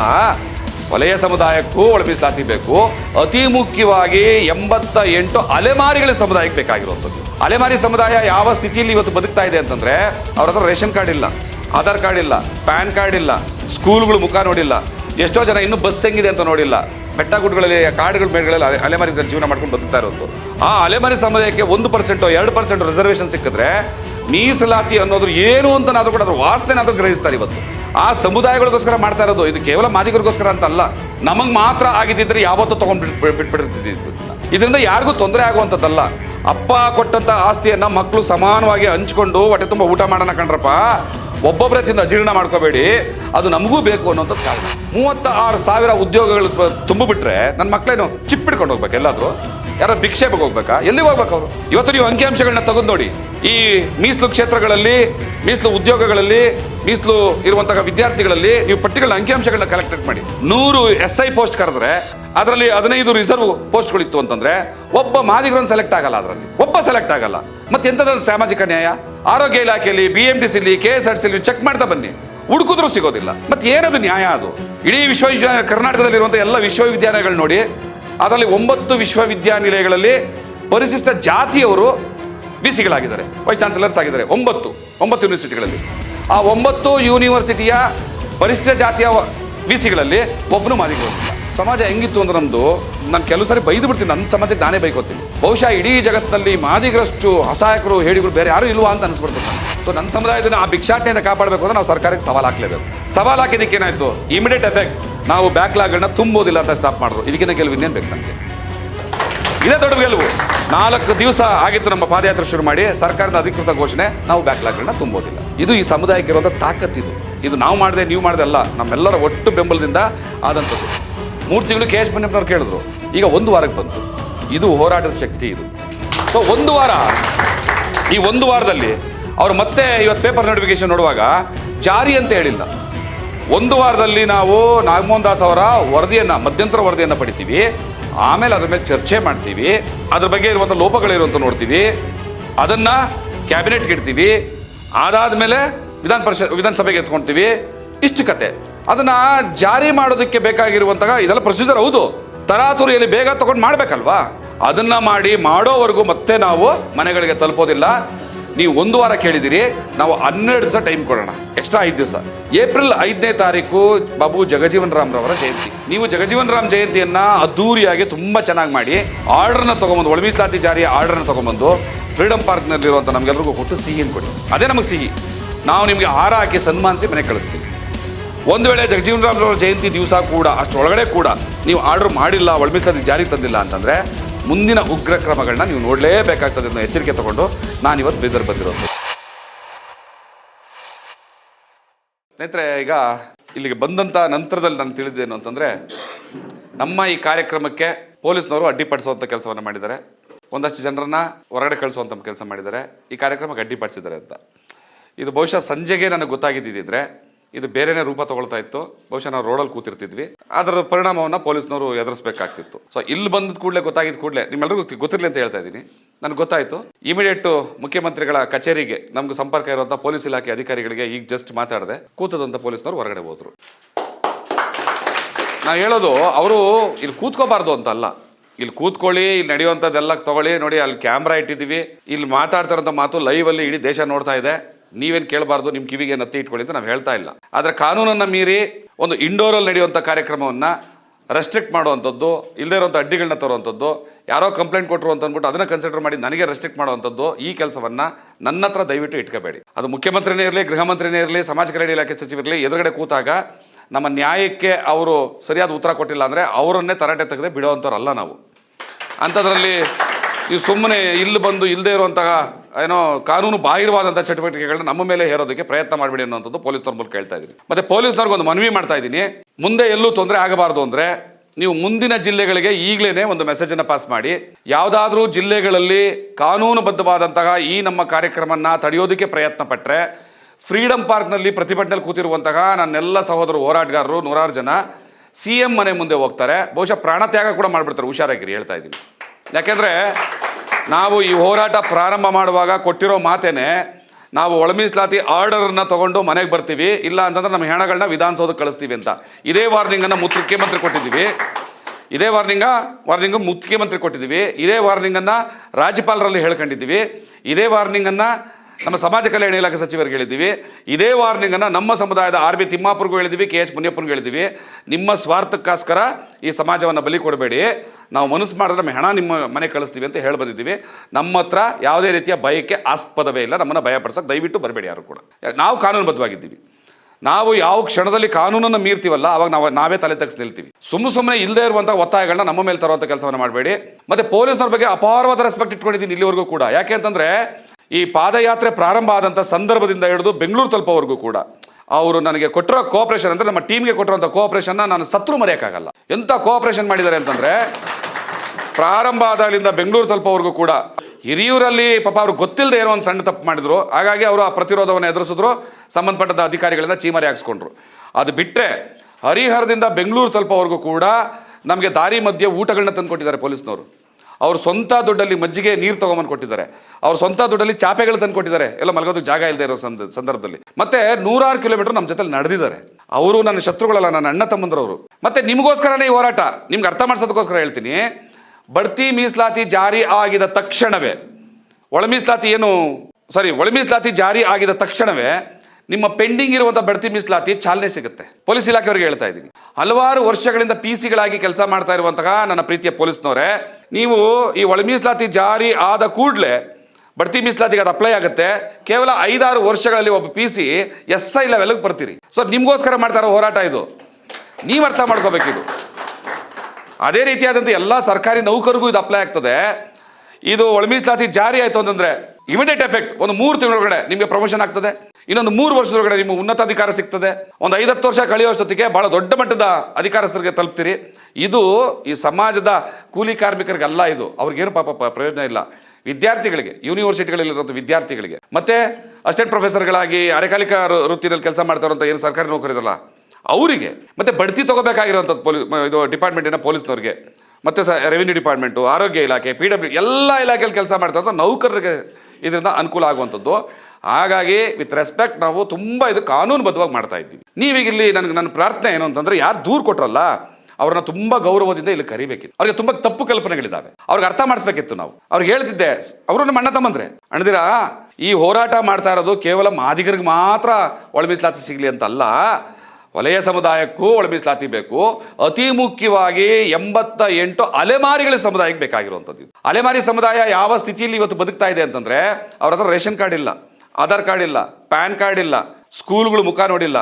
ವಲಯ ಸಮುದಾಯಕ್ಕೂ ಒಳ ಮೀಸಲಾತಿ ಬೇಕು ಅತಿ ಮುಖ್ಯವಾಗಿ ಎಂಬತ್ತ ಎಂಟು ಅಲೆಮಾರಿಗಳ ಸಮುದಾಯಕ್ಕೆ ಬೇಕಾಗಿರುವಂಥದ್ದು. ಅಲೆಮಾರಿ ಸಮುದಾಯ ಯಾವ ಸ್ಥಿತಿಯಲ್ಲಿ ಇವತ್ತು ಬದುಕ್ತಾ ಇದೆ ಅಂತಂದರೆ ಅವ್ರ ಹತ್ರ ರೇಷನ್ ಕಾರ್ಡ್ ಇಲ್ಲ, ಆಧಾರ್ ಕಾರ್ಡ್ ಇಲ್ಲ, ಪ್ಯಾನ್ ಕಾರ್ಡ್ ಇಲ್ಲ, ಸ್ಕೂಲ್ಗಳು ಮುಖ ನೋಡಿಲ್ಲ, ಎಷ್ಟೋ ಜನ ಇನ್ನೂ ಬಸ್ ಹೆಂಗಿದೆ ಅಂತ ನೋಡಿಲ್ಲ. ಬೆಟ್ಟ ಗುಡ್ಡಗಳಲ್ಲಿ ಕಾಡುಗಳ ಮೇಲೆಗಳಲ್ಲಿ ಅಲೆ- ಅಲೆಮಾರಿ ಜೀವನ ಮಾಡ್ಕೊಂಡು ಬದುಕ್ತಾ ಇರೋದು. ಆ ಅಲೆಮಾರಿ ಸಮುದಾಯಕ್ಕೆ ಒಂದು ಪರ್ಸೆಂಟು, ಎರಡು ಪರ್ಸೆಂಟ್ ರಿಸರ್ವೇಷನ್ ಸಿಕ್ಕಿದ್ರೆ, ಮೀಸಲಾತಿ ಅನ್ನೋದು ಏನು ಅಂತನಾದ್ರೂ ಕೂಡ ಅದ್ರ ವಾಸನೆನಾದ್ರೂ ಗ್ರಹಿಸ್ತಾರೆ ಇವತ್ತು. ಆ ಸಮುದಾಯಗಳಿಗೋಸ್ಕರ ಮಾಡ್ತಾ ಇರೋದು. ಇದು ಕೇವಲ ಮಾದಿಗರಿಗೋಸ್ಕರ ಅಂತ ಅಲ್ಲ ನಮಗೆ ಮಾತ್ರ ಆಗಿದ್ದಿದ್ರೆ ಯಾವತ್ತೂ ತೊಗೊಂಡು ಬಿಟ್ಬಿಡ್ತಿದ್ದಿದ್ದು ಇದರಿಂದ ಯಾರಿಗೂ ತೊಂದರೆ ಆಗುವಂಥದ್ದಲ್ಲ. ಅಪ್ಪ ಕೊಟ್ಟಂತ ಆಸ್ತಿಯನ್ನ ಮಕ್ಕಳು ಸಮಾನವಾಗಿ ಹಂಚ್ಕೊಂಡು ಹೊಟ್ಟೆ ತುಂಬ ಊಟ ಮಾಡೋಣ ಕಣ್ರಪ್ಪ. ಒಬ್ಬೊಬ್ಬರೇ ತಿಂದು ಅಜೀರ್ಣ ಮಾಡ್ಕೋಬೇಡಿ. ಅದು ನಮಗೂ ಬೇಕು ಅನ್ನೋಂಥದ್ದು ಕಾರಣ. ಮೂವತ್ತ ಆರು ಸಾವಿರ ಉದ್ಯೋಗಗಳು ತುಂಬಿಬಿಟ್ರೆ ನನ್ನ ಮಕ್ಕಳೇನು ಚಿಪ್ ಹಿಡ್ಕೊಂಡು ಹೋಗ್ಬೇಕು ಎಲ್ಲಾದರೂ? ಯಾರೋ ಭಿಕ್ಷೇಪಕ್ಕೆ ಹೋಗ್ಬೇಕಾ? ಎಲ್ಲಿಗೆ ಹೋಗ್ಬೇಕು ಅವರು? ಇವತ್ತು ನೀವು ಅಂಕಿಅಂಶಗಳನ್ನ ತಗೊಂಡು ನೋಡಿ. ಈ ಮೀಸಲು ಕ್ಷೇತ್ರಗಳಲ್ಲಿ, ಮೀಸಲು ಉದ್ಯೋಗಗಳಲ್ಲಿ, ಮೀಸಲು ಇರುವಂತಹ ವಿದ್ಯಾರ್ಥಿಗಳಲ್ಲಿ ನೀವು ಪಟ್ಟಿಗಳ ಅಂಕಿಅಂಶಗಳನ್ನ ಕಲೆಕ್ಟ್ ಮಾಡಿ. ನೂರು ಎಸ್ ಐ ಪೋಸ್ಟ್ ಕರೆದ್ರೆ, ಅದರಲ್ಲಿ ಹದಿನೈದು ರಿಸರ್ವ್ ಪೋಸ್ಟ್ಗಳಿತ್ತು ಅಂತಂದ್ರೆ, ಒಬ್ಬ ಮಾದಿಗರನ್ನು ಸೆಲೆಕ್ಟ್ ಆಗಲ್ಲ ಅದರಲ್ಲಿ. ಒಬ್ಬ ಸೆಲೆಕ್ಟ್ ಆಗಲ್ಲ. ಮತ್ತೆ ಎಂಥದ್ದು ಸಾಮಾಜಿಕ ನ್ಯಾಯ? ಆರೋಗ್ಯ ಇಲಾಖೆಯಲ್ಲಿ ಬಿ ಎಂ ಟಿ ಸಿಲಿ ಕೆ ಎಸ್ ಆರ್ ಸಿಲಿ ಚೆಕ್ ಮಾಡ್ತಾ ಬನ್ನಿ. ಹುಡುಕಿದ್ರು ಸಿಗೋದಿಲ್ಲ. ಮತ್ತೆ ಏನದು ನ್ಯಾಯ ಅದು? ಇಡೀ ವಿಶ್ವವಿದ್ಯಾಲಯ ಕರ್ನಾಟಕದಲ್ಲಿರುವಂಥ ಎಲ್ಲ ವಿಶ್ವವಿದ್ಯಾಲಯಗಳು ನೋಡಿ, ಅದರಲ್ಲಿ ಒಂಬತ್ತು ವಿಶ್ವವಿದ್ಯಾನಿಲಯಗಳಲ್ಲಿ ಪರಿಶಿಷ್ಟ ಜಾತಿಯವರು ಬಿ ಸಿಗಳಾಗಿದ್ದಾರೆ ವೈಸ್ ಚಾನ್ಸಲರ್ಸ್ ಆಗಿದ್ದಾರೆ. ಒಂಬತ್ತು ಒಂಬತ್ತು ಯೂನಿವರ್ಸಿಟಿಗಳಲ್ಲಿ ಆ ಒಂಬತ್ತು ಯೂನಿವರ್ಸಿಟಿಯ ಪರಿಶಿಷ್ಟ ಜಾತಿಯ ವಿ ಸಿಗಳಲ್ಲಿ ಒಬ್ಬನು ಮಾದಿಗರು. ಸಮಾಜ ಹೆಂಗಿತ್ತು ಅಂದ್ರೆ ನಮ್ದು, ನಾನು ಕೆಲವು ಸಾರಿ ಬೈದು ಬಿಡ್ತೀನಿ ನನ್ನ ಸಮಾಜಕ್ಕೆ ನಾನೇ ಬೈಕೋತೀನಿ. ಬಹುಶಃ ಇಡೀ ಜಗತ್ತಿನಲ್ಲಿ ಮಾದಿಗರಷ್ಟು ಅಸಹಾಯಕರು ಹೇಳಿಗಳು ಬೇರೆ ಯಾರು ಇಲ್ವಾ ಅಂತ ಅನಿಸ್ಬಿಡ್ತೀನಿ ಸೊ ನನ್ನ ಸಮುದಾಯದನ್ನ ಆ ಭಿಕ್ಷಾಟನೆಯಿಂದ ಕಾಪಾಡಬೇಕು ಅಂದ್ರೆ ನಾವು ಸರ್ಕಾರಕ್ಕೆ ಸವಾಲು ಹಾಕಲೇಬೇಕು. ಸವಾಲು ಹಾಕಿದ್ದಕ್ಕೆ ಏನಾಯ್ತು? ಇಮಿಡಿಯೇಟ್ ಎಫೆಕ್ಟ್ ನಾವು ಬ್ಯಾಕ್ಲಾಗ್ಗಳನ್ನ ತುಂಬೋದಿಲ್ಲ ಅಂತ ಸ್ಟಾಪ್ ಮಾಡಿದ್ರು. ಇದಕ್ಕಿಂತ ಗೆಲುವು ಇನ್ನೇನು ಬೇಕು ನಮಗೆ? ಇದೇ ದೊಡ್ಡ ಗೆಲುವು. ನಾಲ್ಕು ದಿವಸ ಆಗಿತ್ತು ನಮ್ಮ ಪಾದಯಾತ್ರೆ ಶುರು ಮಾಡಿ, ಸರ್ಕಾರದ ಅಧಿಕೃತ ಘೋಷಣೆ, ನಾವು ಬ್ಯಾಕ್ಲಾಗ್ಗಳನ್ನ ತುಂಬೋದಿಲ್ಲ ಇದು ಈ ಸಮುದಾಯಕ್ಕೆ ಇರುವಂಥ ತಾಕತ್ತಿದು. ಇದು ನಾವು ಮಾಡಿದೆ, ನೀವು ಮಾಡಿದೆ ಅಲ್ಲ, ನಮ್ಮೆಲ್ಲರ ಒಟ್ಟು ಬೆಂಬಲದಿಂದ ಆದಂಥದ್ದು. ಮೂರು ತಿಂಗಳು ಕೆ ಎಸ್ ಪನ್ನಪ್ಪನವ್ರು ಕೇಳಿದ್ರು. ಈಗ ಒಂದು ವಾರಕ್ಕೆ ಬಂತು. ಇದು ಹೋರಾಟದ ಶಕ್ತಿ ಇದು. ಸೊ ಒಂದು ವಾರ, ಈ ಒಂದು ವಾರದಲ್ಲಿ ಅವರು ಮತ್ತೆ ಇವತ್ತು ಪೇಪರ್ ನೋಟಿಫಿಕೇಶನ್ ನೋಡುವಾಗ ಜಾರಿ ಅಂತ ಹೇಳಿಲ್ಲ. ಒಂದು ವಾರದಲ್ಲಿ ನಾವು ನಾಗಮೋಹನ್ ದಾಸ್ ಅವರ ವರದಿಯನ್ನು, ಮಧ್ಯಂತರ ವರದಿಯನ್ನು ಪಡಿತೀವಿ. ಆಮೇಲೆ ಅದ್ರ ಮೇಲೆ ಚರ್ಚೆ ಮಾಡ್ತೀವಿ. ಅದ್ರ ಬಗ್ಗೆ ಇರುವಂಥ ಲೋಪಗಳಿರುವಂಥ ನೋಡ್ತೀವಿ. ಅದನ್ನು ಕ್ಯಾಬಿನೆಟ್ಗೆ ಇಡ್ತೀವಿ. ಅದಾದ ಮೇಲೆ ವಿಧಾನ ಪರಿಷತ್, ವಿಧಾನಸಭೆಗೆ ಎತ್ಕೊಳ್ತೀವಿ ಇಷ್ಟು ಕತೆ. ಅದನ್ನ ಜಾರಿ ಮಾಡೋದಕ್ಕೆ ಬೇಕಾಗಿರುವಂತಹ ಇದೆಲ್ಲ ಪ್ರೊಸೀಜರ್ ಹೌದು. ತರಾತುರಿಯಲ್ಲಿ ಬೇಗ ತಗೊಂಡು ಮಾಡ್ಬೇಕಲ್ವಾ? ಅದನ್ನ ಮಾಡಿ ಮಾಡೋವರೆಗೂ ಮತ್ತೆ ನಾವು ಮನೆಗಳಿಗೆ ತಲುಪೋದಿಲ್ಲ. ನೀವು ಒಂದು ವಾರ ಕೇಳಿದಿರಿ, ನಾವು ಹನ್ನೆರಡು ದಿವಸ ಟೈಮ್ ಕೊಡೋಣ. ಎಕ್ಸ್ಟ್ರಾ ಐದು ದಿವಸ. ಏಪ್ರಿಲ್ ಐದನೇ ತಾರೀಕು ಬಾಬು ಜಗಜೀವನ್ ರಾಮ್ರವರ ಜಯಂತಿ. ನೀವು ಜಗಜೀವನ್ ರಾಮ್ ಜಯಂತಿಯನ್ನ ಅದ್ದೂರಿಯಾಗಿ ತುಂಬಾ ಚೆನ್ನಾಗಿ ಮಾಡಿ ಆರ್ಡರ್ನ ತಗೊಂಬಂದು ಒಳಮೀಸಲಾತಿ ಜಾರಿಯ ಆರ್ಡರ್ನ ತಗೊಂಬಂದು ಫ್ರೀಡಮ್ ಪಾರ್ಕ್ನಲ್ಲಿರುವಂಥ ನಮ್ಗೆಲ್ಲರಿಗೂ ಕೊಟ್ಟು ಸಿಹಿಯನ್ನು ಕೊಡಿ. ಅದೇ ನಮಗೆ ಸಿಹಿ. ನಾವು ನಿಮಗೆ ಹಾರ ಹಾಕಿ ಸನ್ಮಾನಿಸಿ ಮನೆಗೆ ಕಳಿಸ್ತೀವಿ. ಒಂದು ವೇಳೆ ಜಗಜೀವನ್ ರಾಮ್ರವರ ಜಯಂತಿ ದಿವಸ ಕೂಡ, ಅಷ್ಟರೊಳಗಡೆ ಕೂಡ ನೀವು ಆರ್ಡರ್ ಮಾಡಿಲ್ಲ ಒಳ ಜಾರಿ ಜಾರಿಗೆ ತಂದಿಲ್ಲ ಅಂತಂದರೆ ಮುಂದಿನ ಉಗ್ರ ಕ್ರಮಗಳನ್ನ ನೀವು ನೋಡಲೇಬೇಕಾಗ್ತದೆ ಅನ್ನೋ ಎಚ್ಚರಿಕೆ ತಗೊಂಡು ನಾನು ಇವತ್ತು ಬೀದರ್ ಬಂದಿರೋದು. ಸ್ನೇಹಿತರೆ, ಈಗ ಇಲ್ಲಿಗೆ ಬಂದಂಥ ನಂತರದಲ್ಲಿ ನಾನು ತಿಳಿದೇನು ಅಂತಂದರೆ, ನಮ್ಮ ಈ ಕಾರ್ಯಕ್ರಮಕ್ಕೆ ಪೊಲೀಸ್ನವರು ಅಡ್ಡಿಪಡಿಸುವಂಥ ಕೆಲಸವನ್ನು ಮಾಡಿದ್ದಾರೆ. ಒಂದಷ್ಟು ಜನರನ್ನ ಹೊರಗಡೆ ಕಳಿಸುವಂಥ ಕೆಲಸ ಮಾಡಿದ್ದಾರೆ. ಈ ಕಾರ್ಯಕ್ರಮಕ್ಕೆ ಅಡ್ಡಿಪಡಿಸಿದ್ದಾರೆ ಅಂತ. ಇದು ಬಹುಶಃ ಸಂಜೆಗೆ ನನಗೆ ಗೊತ್ತಾಗಿದ್ದಿದ್ರೆ ಇದು ಬೇರೆನೇ ರೂಪ ತಗೊಳ್ತಾ ಇತ್ತು. ಬಹುಶಃ ನಾವು ರೋಡಲ್ಲಿ ಕೂತಿರ್ತಿದ್ವಿ. ಅದರ ಪರಿಣಾಮವನ್ನು ಪೊಲೀಸ್ನವರು ಎದುರಿಸಬೇಕಾಗ್ತಿತ್ತು. ಸೊ ಇಲ್ಲಿ ಬಂದ ಕೂಡಲೇ ಗೊತ್ತಾಗಿದ್ದ ಕೂಡಲೇ ನಿಮ್ಮೆಲ್ಲರಿಗೂ ಗೊತ್ತಿ- ಗೊತ್ತಿರಲಿ ಅಂತ ಹೇಳ್ತಾ ಇದ್ದೀನಿ. ನನಗೆ ಗೊತ್ತಾಯಿತು. ಇಮಿಡಿಯೇಟ್ ಮುಖ್ಯಮಂತ್ರಿಗಳ ಕಚೇರಿಗೆ ನಮ್ಗೆ ಸಂಪರ್ಕ ಇರುವಂಥ ಪೊಲೀಸ್ ಇಲಾಖೆ ಅಧಿಕಾರಿಗಳಿಗೆ ಈಗ ಜಸ್ಟ್ ಮಾತಾಡಿದೆ. ಕೂತದಂಥ ಪೊಲೀಸ್ನವರು ಹೊರಗಡೆ ಹೋದರು. ನಾನು ಹೇಳೋದು, ಅವರು ಇಲ್ಲಿ ಕೂತ್ಕೋಬಾರ್ದು ಅಂತ ಅಲ್ಲ ಇಲ್ಲಿ ಕೂತ್ಕೊಳ್ಳಿ, ಇಲ್ಲಿ ನಡೆಯುವಂಥದ್ದೆಲ್ಲ ತಗೊಳ್ಳಿ, ನೋಡಿ ಅಲ್ಲಿ ಕ್ಯಾಮ್ರಾ ಇಟ್ಟಿದ್ದೀವಿ. ಇಲ್ಲಿ ಮಾತಾಡ್ತಿರೋಂಥ ಮಾತು ಲೈವಲ್ಲಿ ಇಡೀ ದೇಶ ನೋಡ್ತಾ ಇದೆ. ನೀವೇನು ಕೇಳಬಾರ್ದು ನಿಮ್ಮ ಕಿವಿಗೆ ನತ್ತಿ ಇಟ್ಕೊಳ್ಳಿ ಅಂತ ನಾವು ಹೇಳ್ತಾ ಇಲ್ಲ. ಆದರೆ ಕಾನೂನನ್ನು ಮೀರಿ ಒಂದು ಇಂಡೋರಲ್ಲಿ ನಡೆಯುವಂಥ ಕಾರ್ಯಕ್ರಮವನ್ನು ರೆಸ್ಟ್ರಿಕ್ಟ್ ಮಾಡುವಂಥದ್ದು ಇಲ್ಲದೇ ಇರುವಂಥ ಅಡ್ಡಿಗಳನ್ನ ತರುವಂಥದ್ದು, ಯಾರೋ ಕಂಪ್ಲೇಂಟ್ ಕೊಟ್ಟರು ಅಂತ ಅಂದ್ಬಿಟ್ಟು ಅದನ್ನು ಕನ್ಸಿಡರ್ ಮಾಡಿ ನನಗೆ ರೆಸ್ಟ್ರಿಕ್ಟ್ ಮಾಡುವಂಥದ್ದು ಈ ಕೆಲಸವನ್ನು ನನ್ನ ಹತ್ರ ದಯವಿಟ್ಟು ಇಟ್ಕೋಬೇಡಿ. ಅದು ಮುಖ್ಯಮಂತ್ರಿನೇ ಇರಲಿ, ಗೃಹ ಮಂತ್ರಿನೇ ಇರಲಿ, ಸಮಾಜ ಕಲ್ಯಾಣ ಇಲಾಖೆ ಸಚಿವರಿರಲಿ ಎದುರುಗಡೆ ಕೂತಾಗ ನಮ್ಮ ನ್ಯಾಯಕ್ಕೆ ಅವರು ಸರಿಯಾದ ಉತ್ತರ ಕೊಟ್ಟಿಲ್ಲ ಅಂದರೆ ಅವರನ್ನೇ ತರಾಟೆ ತೆಗೆದೇ ಬಿಡೋವಂಥವ್ರಲ್ಲ ನಾವು. ಅಂಥದ್ರಲ್ಲಿ ನೀವು ಸುಮ್ಮನೆ ಇಲ್ಲಿ ಬಂದು ಇಲ್ಲದೆ ಇರುವಂತಹ, ಏನೋ ಕಾನೂನು ಬಾಹಿರವಾದಂಥ ಚಟುವಟಿಕೆಗಳನ್ನ ನಮ್ಮ ಮೇಲೆ ಹೇರೋದಕ್ಕೆ ಪ್ರಯತ್ನ ಮಾಡಬೇಡಿ ಅನ್ನೋಂಥದ್ದು ಪೊಲೀಸ್ನವ್ರ ಮೂಲಕ ಹೇಳ್ತಾ ಇದ್ದೀನಿ ಮತ್ತೆ ಪೊಲೀಸ್ನವ್ರಿಗೆ ಒಂದು ಮನವಿ ಮಾಡ್ತಾ ಇದ್ದೀನಿ ಮುಂದೆ ಎಲ್ಲೂ ತೊಂದರೆ ಆಗಬಾರ್ದು ಅಂದರೆ ನೀವು ಮುಂದಿನ ಜಿಲ್ಲೆಗಳಿಗೆ ಈಗಲೇ ಒಂದು ಮೆಸೇಜನ್ನು ಪಾಸ್ ಮಾಡಿ. ಯಾವುದಾದ್ರೂ ಜಿಲ್ಲೆಗಳಲ್ಲಿ ಕಾನೂನುಬದ್ಧವಾದಂತಹ ಈ ನಮ್ಮ ಕಾರ್ಯಕ್ರಮನ ತಡೆಯೋದಕ್ಕೆ ಪ್ರಯತ್ನ ಪಟ್ಟರೆ ಫ್ರೀಡಮ್ ಪಾರ್ಕ್ನಲ್ಲಿ ಪ್ರತಿಭಟನೆಯಲ್ಲಿ ಕೂತಿರುವಂತಹ ನನ್ನೆಲ್ಲ ಸಹೋದರ ಹೋರಾಟಗಾರರು ನೂರಾರು ಜನ ಸಿ ಎಂ ಮನೆ ಮುಂದೆ ಹೋಗ್ತಾರೆ. ಬಹುಶಃ ಪ್ರಾಣತ್ಯಾಗ ಕೂಡ ಮಾಡಿಬಿಡ್ತಾರೆ, ಹುಷಾರಾಗಿರಿ ಹೇಳ್ತಾ ಇದ್ದೀನಿ ಯಾಕೆಂದರೆ ನಾವು ಈ ಹೋರಾಟ ಪ್ರಾರಂಭ ಮಾಡುವಾಗ ಕೊಟ್ಟಿರೋ ಮಾತೇನೆ, ನಾವು ಒಳ ಮೀಸಲಾತಿ ಆರ್ಡರ್ನ ತಗೊಂಡು ಮನೆಗೆ ಬರ್ತೀವಿ, ಇಲ್ಲ ಅಂತಂದ್ರೆ ನಮ್ಮ ಹೆಣಗಳನ್ನ ವಿಧಾನಸೌಧಕ್ಕೆ ಕಳಿಸ್ತೀವಿ ಅಂತ. ಇದೇ ವಾರ್ನಿಂಗನ್ನು ಮುಖ್ಯಮಂತ್ರಿ ಕೊಟ್ಟಿದ್ದೀವಿ. ಇದೇ ವಾರ್ನಿಂಗ, ವಾರ್ನಿಂಗ್ ಮುಖ್ಯಮಂತ್ರಿ ಕೊಟ್ಟಿದ್ದೀವಿ. ಇದೇ ವಾರ್ನಿಂಗನ್ನು ರಾಜ್ಯಪಾಲರಲ್ಲಿ ಹೇಳ್ಕೊಂಡಿದ್ದೀವಿ. ಇದೇ ವಾರ್ನಿಂಗನ್ನು ನಮ್ಮ ಸಮಾಜ ಕಲ್ಯಾಣ ಇಲಾಖೆ ಸಚಿವರಿಗೆ ಹೇಳಿದ್ದೀವಿ. ಇದೇ ವಾರ್ನಿಂಗನ್ನು ನಮ್ಮ ಸಮುದಾಯದ ಆರ್ ಬಿ ತಿಮ್ಮಾಪುರ್ಗೂ ಹೇಳಿದ್ದೀವಿ, ಕೆ ಎಚ್ ಮುನಿಯಪ್ಪನಿಗೂ ಹೇಳಿದ್ದೀವಿ. ನಿಮ್ಮ ಸ್ವಾರ್ಥಕ್ಕೋಸ್ಕರ ಈ ಸಮಾಜವನ್ನು ಬಲಿ ಕೊಡಬೇಡಿ. ನಾವು ಮನಸ್ಸು ಮಾಡಿದ್ರೆ ನಮ್ಮ ಹೆಣ ನಿಮ್ಮ ಮನೆ ಕಳಿಸ್ತೀವಿ ಅಂತ ಹೇಳಿ ಬಂದಿದ್ದೀವಿ. ನಮ್ಮ ಹತ್ರ ಯಾವುದೇ ರೀತಿಯ ಭಯಕ್ಕೆ ಆಸ್ಪದವೇ ಇಲ್ಲ. ನಮ್ಮನ್ನು ಭಯಪಡಿಸೋಕೆ ದಯವಿಟ್ಟು ಬರಬೇಡಿ ಯಾರು ಕೂಡ. ನಾವು ಕಾನೂನುಬದ್ಧವಾಗಿದ್ದೀವಿ. ನಾವು ಯಾವ ಕ್ಷಣದಲ್ಲಿ ಕಾನೂನನ್ನು ಮೀರ್ತೀವಲ್ಲ, ಅವಾಗ ನಾವು, ನಾವೇ ತಲೆ ತಗ್ಸಿ ನಿಲ್ತೀವಿ. ಸುಮ್ಮ ಸುಮ್ಮನೆ ಇಲ್ಲದೆ ಇರುವಂಥ ಒತ್ತಾಯಗಳನ್ನ ನಮ್ಮ ಮೇಲೆ ತರುವಂಥ ಕೆಲಸವನ್ನು ಮಾಡಬೇಡಿ. ಮತ್ತೆ ಪೊಲೀಸ್ನವ್ರ ಬಗ್ಗೆ ಅಪಾರವಾದ ರೆಸ್ಪೆಕ್ಟ್ ಇಟ್ಕೊಂಡಿದ್ದೀನಿ ಇಲ್ಲಿವರೆಗೂ ಕೂಡ. ಯಾಕೆ ಅಂತಂದ್ರೆ ಈ ಪಾದಯಾತ್ರೆ ಪ್ರಾರಂಭ ಆದಂಥ ಸಂದರ್ಭದಿಂದ ಹಿಡಿದು ಬೆಂಗಳೂರು ತಲುಪೋವರೆಗೂ ಕೂಡ ಅವರು ನನಗೆ ಕೊಟ್ಟಿರೋ ಕೋಆಪರೇಷನ್ ಅಂದರೆ ನಮ್ಮ ಟೀಮ್ಗೆ ಕೊಟ್ಟಿರುವಂಥ ಕೋಆಪರೇಷನ್ನ ನಾನು ಸತ್ರು ಮರೆಯೋಕ್ಕಾಗಲ್ಲ. ಎಂಥ ಕೋಆಪರೇಷನ್ ಮಾಡಿದ್ದಾರೆ ಅಂತಂದರೆ ಪ್ರಾರಂಭ ಆದಾಗಲಿಂದ ಬೆಂಗಳೂರು ತಲುಪೋವರೆಗೂ ಕೂಡ ಹಿರಿಯೂರಲ್ಲಿ ಪಾಪ ಅವ್ರಿಗೆ ಗೊತ್ತಿಲ್ಲದೆ ಏನೋ ಒಂದು ಸಣ್ಣ ತಪ್ಪು ಮಾಡಿದ್ರು. ಹಾಗಾಗಿ ಅವರು ಆ ಪ್ರತಿರೋಧವನ್ನು ಎದುರಿಸಿದ್ರು. ಸಂಬಂಧಪಟ್ಟದ ಅಧಿಕಾರಿಗಳನ್ನ ಚೀಮಾರಿ ಹಾಕ್ಸ್ಕೊಂಡ್ರು. ಅದು ಬಿಟ್ಟರೆ ಹರಿಹರದಿಂದ ಬೆಂಗಳೂರು ತಲುಪೋವರೆಗೂ ಕೂಡ ನಮಗೆ ದಾರಿ ಮಧ್ಯೆ ಊಟಗಳನ್ನ ತಂದುಕೊಟ್ಟಿದ್ದಾರೆ ಪೊಲೀಸ್ನವರು. ಅವ್ರ ಸ್ವಂತ ದುಡ್ಡಲ್ಲಿ ಮಜ್ಜಿಗೆ ನೀರು ತೊಗೊಂಬಂದು ಕೊಟ್ಟಿದ್ದಾರೆ. ಅವ್ರ ಸ್ವಂತ ದುಡ್ಡಲ್ಲಿ ಚಾಪೆಗಳು ತಂದು ಕೊಟ್ಟಿದ್ದಾರೆ. ಎಲ್ಲ ಮಲಗೋದಕ್ಕೆ ಜಾಗ ಇಲ್ಲದೆ ಇರೋ ಸಂದ, ಸಂದರ್ಭದಲ್ಲಿ. ಮತ್ತೆ ನೂರಾರು ಕಿಲೋಮೀಟರ್ ನಮ್ಮ ಜೊತೆಲಿ ನಡೆದಿದ್ದಾರೆ. ಅವರು ನನ್ನ ಶತ್ರುಗಳಲ್ಲ, ನನ್ನ ಅಣ್ಣ ತಮ್ಮಂದ್ರವರು. ಮತ್ತೆ ನಿಮಗೋಸ್ಕರನೇ ಈ ಹೋರಾಟ. ನಿಮ್ಗೆ ಅರ್ಥ ಮಾಡಿಸೋದಕ್ಕೋಸ್ಕರ ಹೇಳ್ತೀನಿ. ಬಡ್ತಿ ಮೀಸಲಾತಿ ಜಾರಿ ಆಗಿದ ತಕ್ಷಣವೇ ಒಳ ಮೀಸಲಾತಿ ಏನು ಸಾರಿ ಒಳ ಮೀಸಲಾತಿ ಜಾರಿ ಆಗಿದ ತಕ್ಷಣವೇ ನಿಮ್ಮ ಪೆಂಡಿಂಗ್ ಇರುವಂಥ ಬಡ್ತಿ ಮೀಸಲಾತಿ ಚಾಲನೆ ಸಿಗುತ್ತೆ. ಪೊಲೀಸ್ ಇಲಾಖೆಯವರಿಗೆ ಹೇಳ್ತಾ ಇದ್ದೀನಿ. ಹಲವಾರು ವರ್ಷಗಳಿಂದ ಪಿ ಸಿಗಳಾಗಿ ಕೆಲಸ ಮಾಡ್ತಾ ಇರುವಂತಹ ನನ್ನ ಪ್ರೀತಿಯ ಪೊಲೀಸ್ನವರೇ, ನೀವು ಈ ಒಳ ಮೀಸಲಾತಿ ಜಾರಿ ಆದ ಕೂಡಲೇ ಬಡ್ತಿ ಮೀಸಲಾತಿಗೆ ಅದು ಅಪ್ಲೈ ಆಗುತ್ತೆ. ಕೇವಲ ಐದಾರು ವರ್ಷಗಳಲ್ಲಿ ಒಬ್ಬ ಪಿ ಸಿ ಎಸ್ ಐ ಲೆವೆಲ್ಗೆ ಬರ್ತೀರಿ. ಸೊ ನಿಮಗೋಸ್ಕರ ಮಾಡ್ತಾ ಇರೋ ಹೋರಾಟ ಇದು. ನೀವು ಅರ್ಥ ಮಾಡ್ಕೋಬೇಕಿದು ಅದೇ ರೀತಿಯಾದಂಥ ಎಲ್ಲ ಸರ್ಕಾರಿ ನೌಕರಿಗೂ ಇದು ಅಪ್ಲೈ ಆಗ್ತದೆ. ಇದು ಒಳ ಮೀಸಲಾತಿ ಜಾರಿ ಆಯಿತು ಅಂತಂದ್ರೆ ಇಮಿಡಿಯೇಟ್ ಎಫೆಕ್ಟ್ ಒಂದು ಮೂರು ತಿಂಗಳೊಳಗಡೆ ನಿಮಗೆ ಪ್ರಮೋಷನ್ ಆಗ್ತದೆ. ಇನ್ನೊಂದು ಮೂರು ವರ್ಷದೊಳಗಡೆ ನಿಮಗೆ ಉನ್ನತ ಅಧಿಕಾರ ಸಿಗ್ತದೆ. ಒಂದು ಐದತ್ತು ವರ್ಷ ಕಳೆಯುವಷ್ಟೊತ್ತಿಗೆ ಬಹಳ ದೊಡ್ಡ ಮಟ್ಟದ ಅಧಿಕಾರಸ್ಥರಿಗೆ ತಲುಪ್ತೀರಿ. ಇದು ಈ ಸಮಾಜದ ಕೂಲಿ ಕಾರ್ಮಿಕರಿಗಲ್ಲ ಇದು. ಅವ್ರಿಗೇನು ಪಾಪ ಪ್ರಯೋಜನ ಇಲ್ಲ. ವಿದ್ಯಾರ್ಥಿಗಳಿಗೆ ಯೂನಿವರ್ಸಿಟಿಗಳಲ್ಲಿರುವಂಥ ವಿದ್ಯಾರ್ಥಿಗಳಿಗೆ. ಮತ್ತೆ ಅಸಿಸ್ಟೆಂಟ್ ಪ್ರೊಫೆಸರ್ಗಳಾಗಿ ಅರೆಕಾಲಿಕ ವೃತ್ತಿನಲ್ಲಿ ಕೆಲಸ ಮಾಡ್ತಾ ಇರುವಂಥ ಏನು ಸರ್ಕಾರಿ ನೌಕರಿದಲ್ಲ ಅವರಿಗೆ, ಮತ್ತೆ ಬಡ್ತಿ ತಗೋಬೇಕಾಗಿರುವಂಥದ್ದು ಪೊಲೀಸ್ ಇದು ಡಿಪಾರ್ಟ್ಮೆಂಟಿನ ಪೊಲೀಸ್ನವ್ರಿಗೆ. ಮತ್ತೆ ಸ ರೆವಿನ್ಯೂ ಡಿಪಾರ್ಟ್ಮೆಂಟು ಆರೋಗ್ಯ ಇಲಾಖೆ ಪಿ ಡಬ್ಲ್ಯೂ ಎಲ್ಲ ಇಲಾಖೆಯಲ್ಲಿ ಕೆಲಸ ಮಾಡ್ತಾ ಇರೋ ನೌಕರರಿಗೆ ಇದರಿಂದ ಅನುಕೂಲ ಆಗುವಂಥದ್ದು. ಹಾಗಾಗಿ ವಿತ್ ರೆಸ್ಪೆಕ್ಟ್ ನಾವು ತುಂಬ ಇದು ಕಾನೂನುಬದ್ಧವಾಗಿ ಮಾಡ್ತಾ ಇದ್ದೀವಿ. ನೀವೀಗ ಇಲ್ಲಿ ನನಗೆ ನನ್ನ ಪ್ರಾರ್ಥನೆ ಏನು ಅಂತಂದ್ರೆ ಯಾರು ದೂರು ಕೊಟ್ರಲ್ಲ ಅವ್ರನ್ನ ತುಂಬ ಗೌರವದಿಂದ ಇಲ್ಲಿ ಕರಿಬೇಕಿತ್ತು. ಅವ್ರಿಗೆ ತುಂಬ ತಪ್ಪು ಕಲ್ಪನೆಗಳಿದ್ದಾವೆ. ಅವ್ರಿಗೆ ಅರ್ಥ ಮಾಡಿಸ್ಬೇಕಿತ್ತು ನಾವು. ಅವ್ರಿಗೆ ಹೇಳ್ತಿದ್ದೆ, ಅವರು ನಮ್ಮ ಅಣ್ಣ ತಮ್ಮಂದ್ರೆ. ಅಣ್ಣದಿರಾ, ಈ ಹೋರಾಟ ಮಾಡ್ತಾ ಇರೋದು ಕೇವಲ ಮಾದಿಗರಿಗೆ ಮಾತ್ರ ಒಳ ಮೀಸಲಾತಿ ಸಿಗಲಿ ಅಂತಲ್ಲ. ವಲಯ ಸಮುದಾಯಕ್ಕೂ ಒಳ ಬೇಕು. ಅತಿ ಮುಖ್ಯವಾಗಿ ಎಂಬತ್ತ ಎಂಟು ಅಲೆಮಾರಿಗಳ ಸಮುದಾಯಕ್ಕೆ ಬೇಕಾಗಿರುವಂಥದ್ದು ಅಲೆಮಾರಿ ಸಮುದಾಯ ಯಾವ ಸ್ಥಿತಿಯಲ್ಲಿ ಇವತ್ತು ಬದುಕ್ತಾ ಇದೆ ಅಂತಂದ್ರೆ ಅವ್ರ ಹತ್ರ ರೇಷನ್ ಕಾರ್ಡ್ ಇಲ್ಲ, ಆಧಾರ್ ಕಾರ್ಡ್ ಇಲ್ಲ, ಪ್ಯಾನ್ ಕಾರ್ಡ್ ಇಲ್ಲ, ಸ್ಕೂಲ್ಗಳು ಮುಖ ನೋಡಿಲ್ಲ,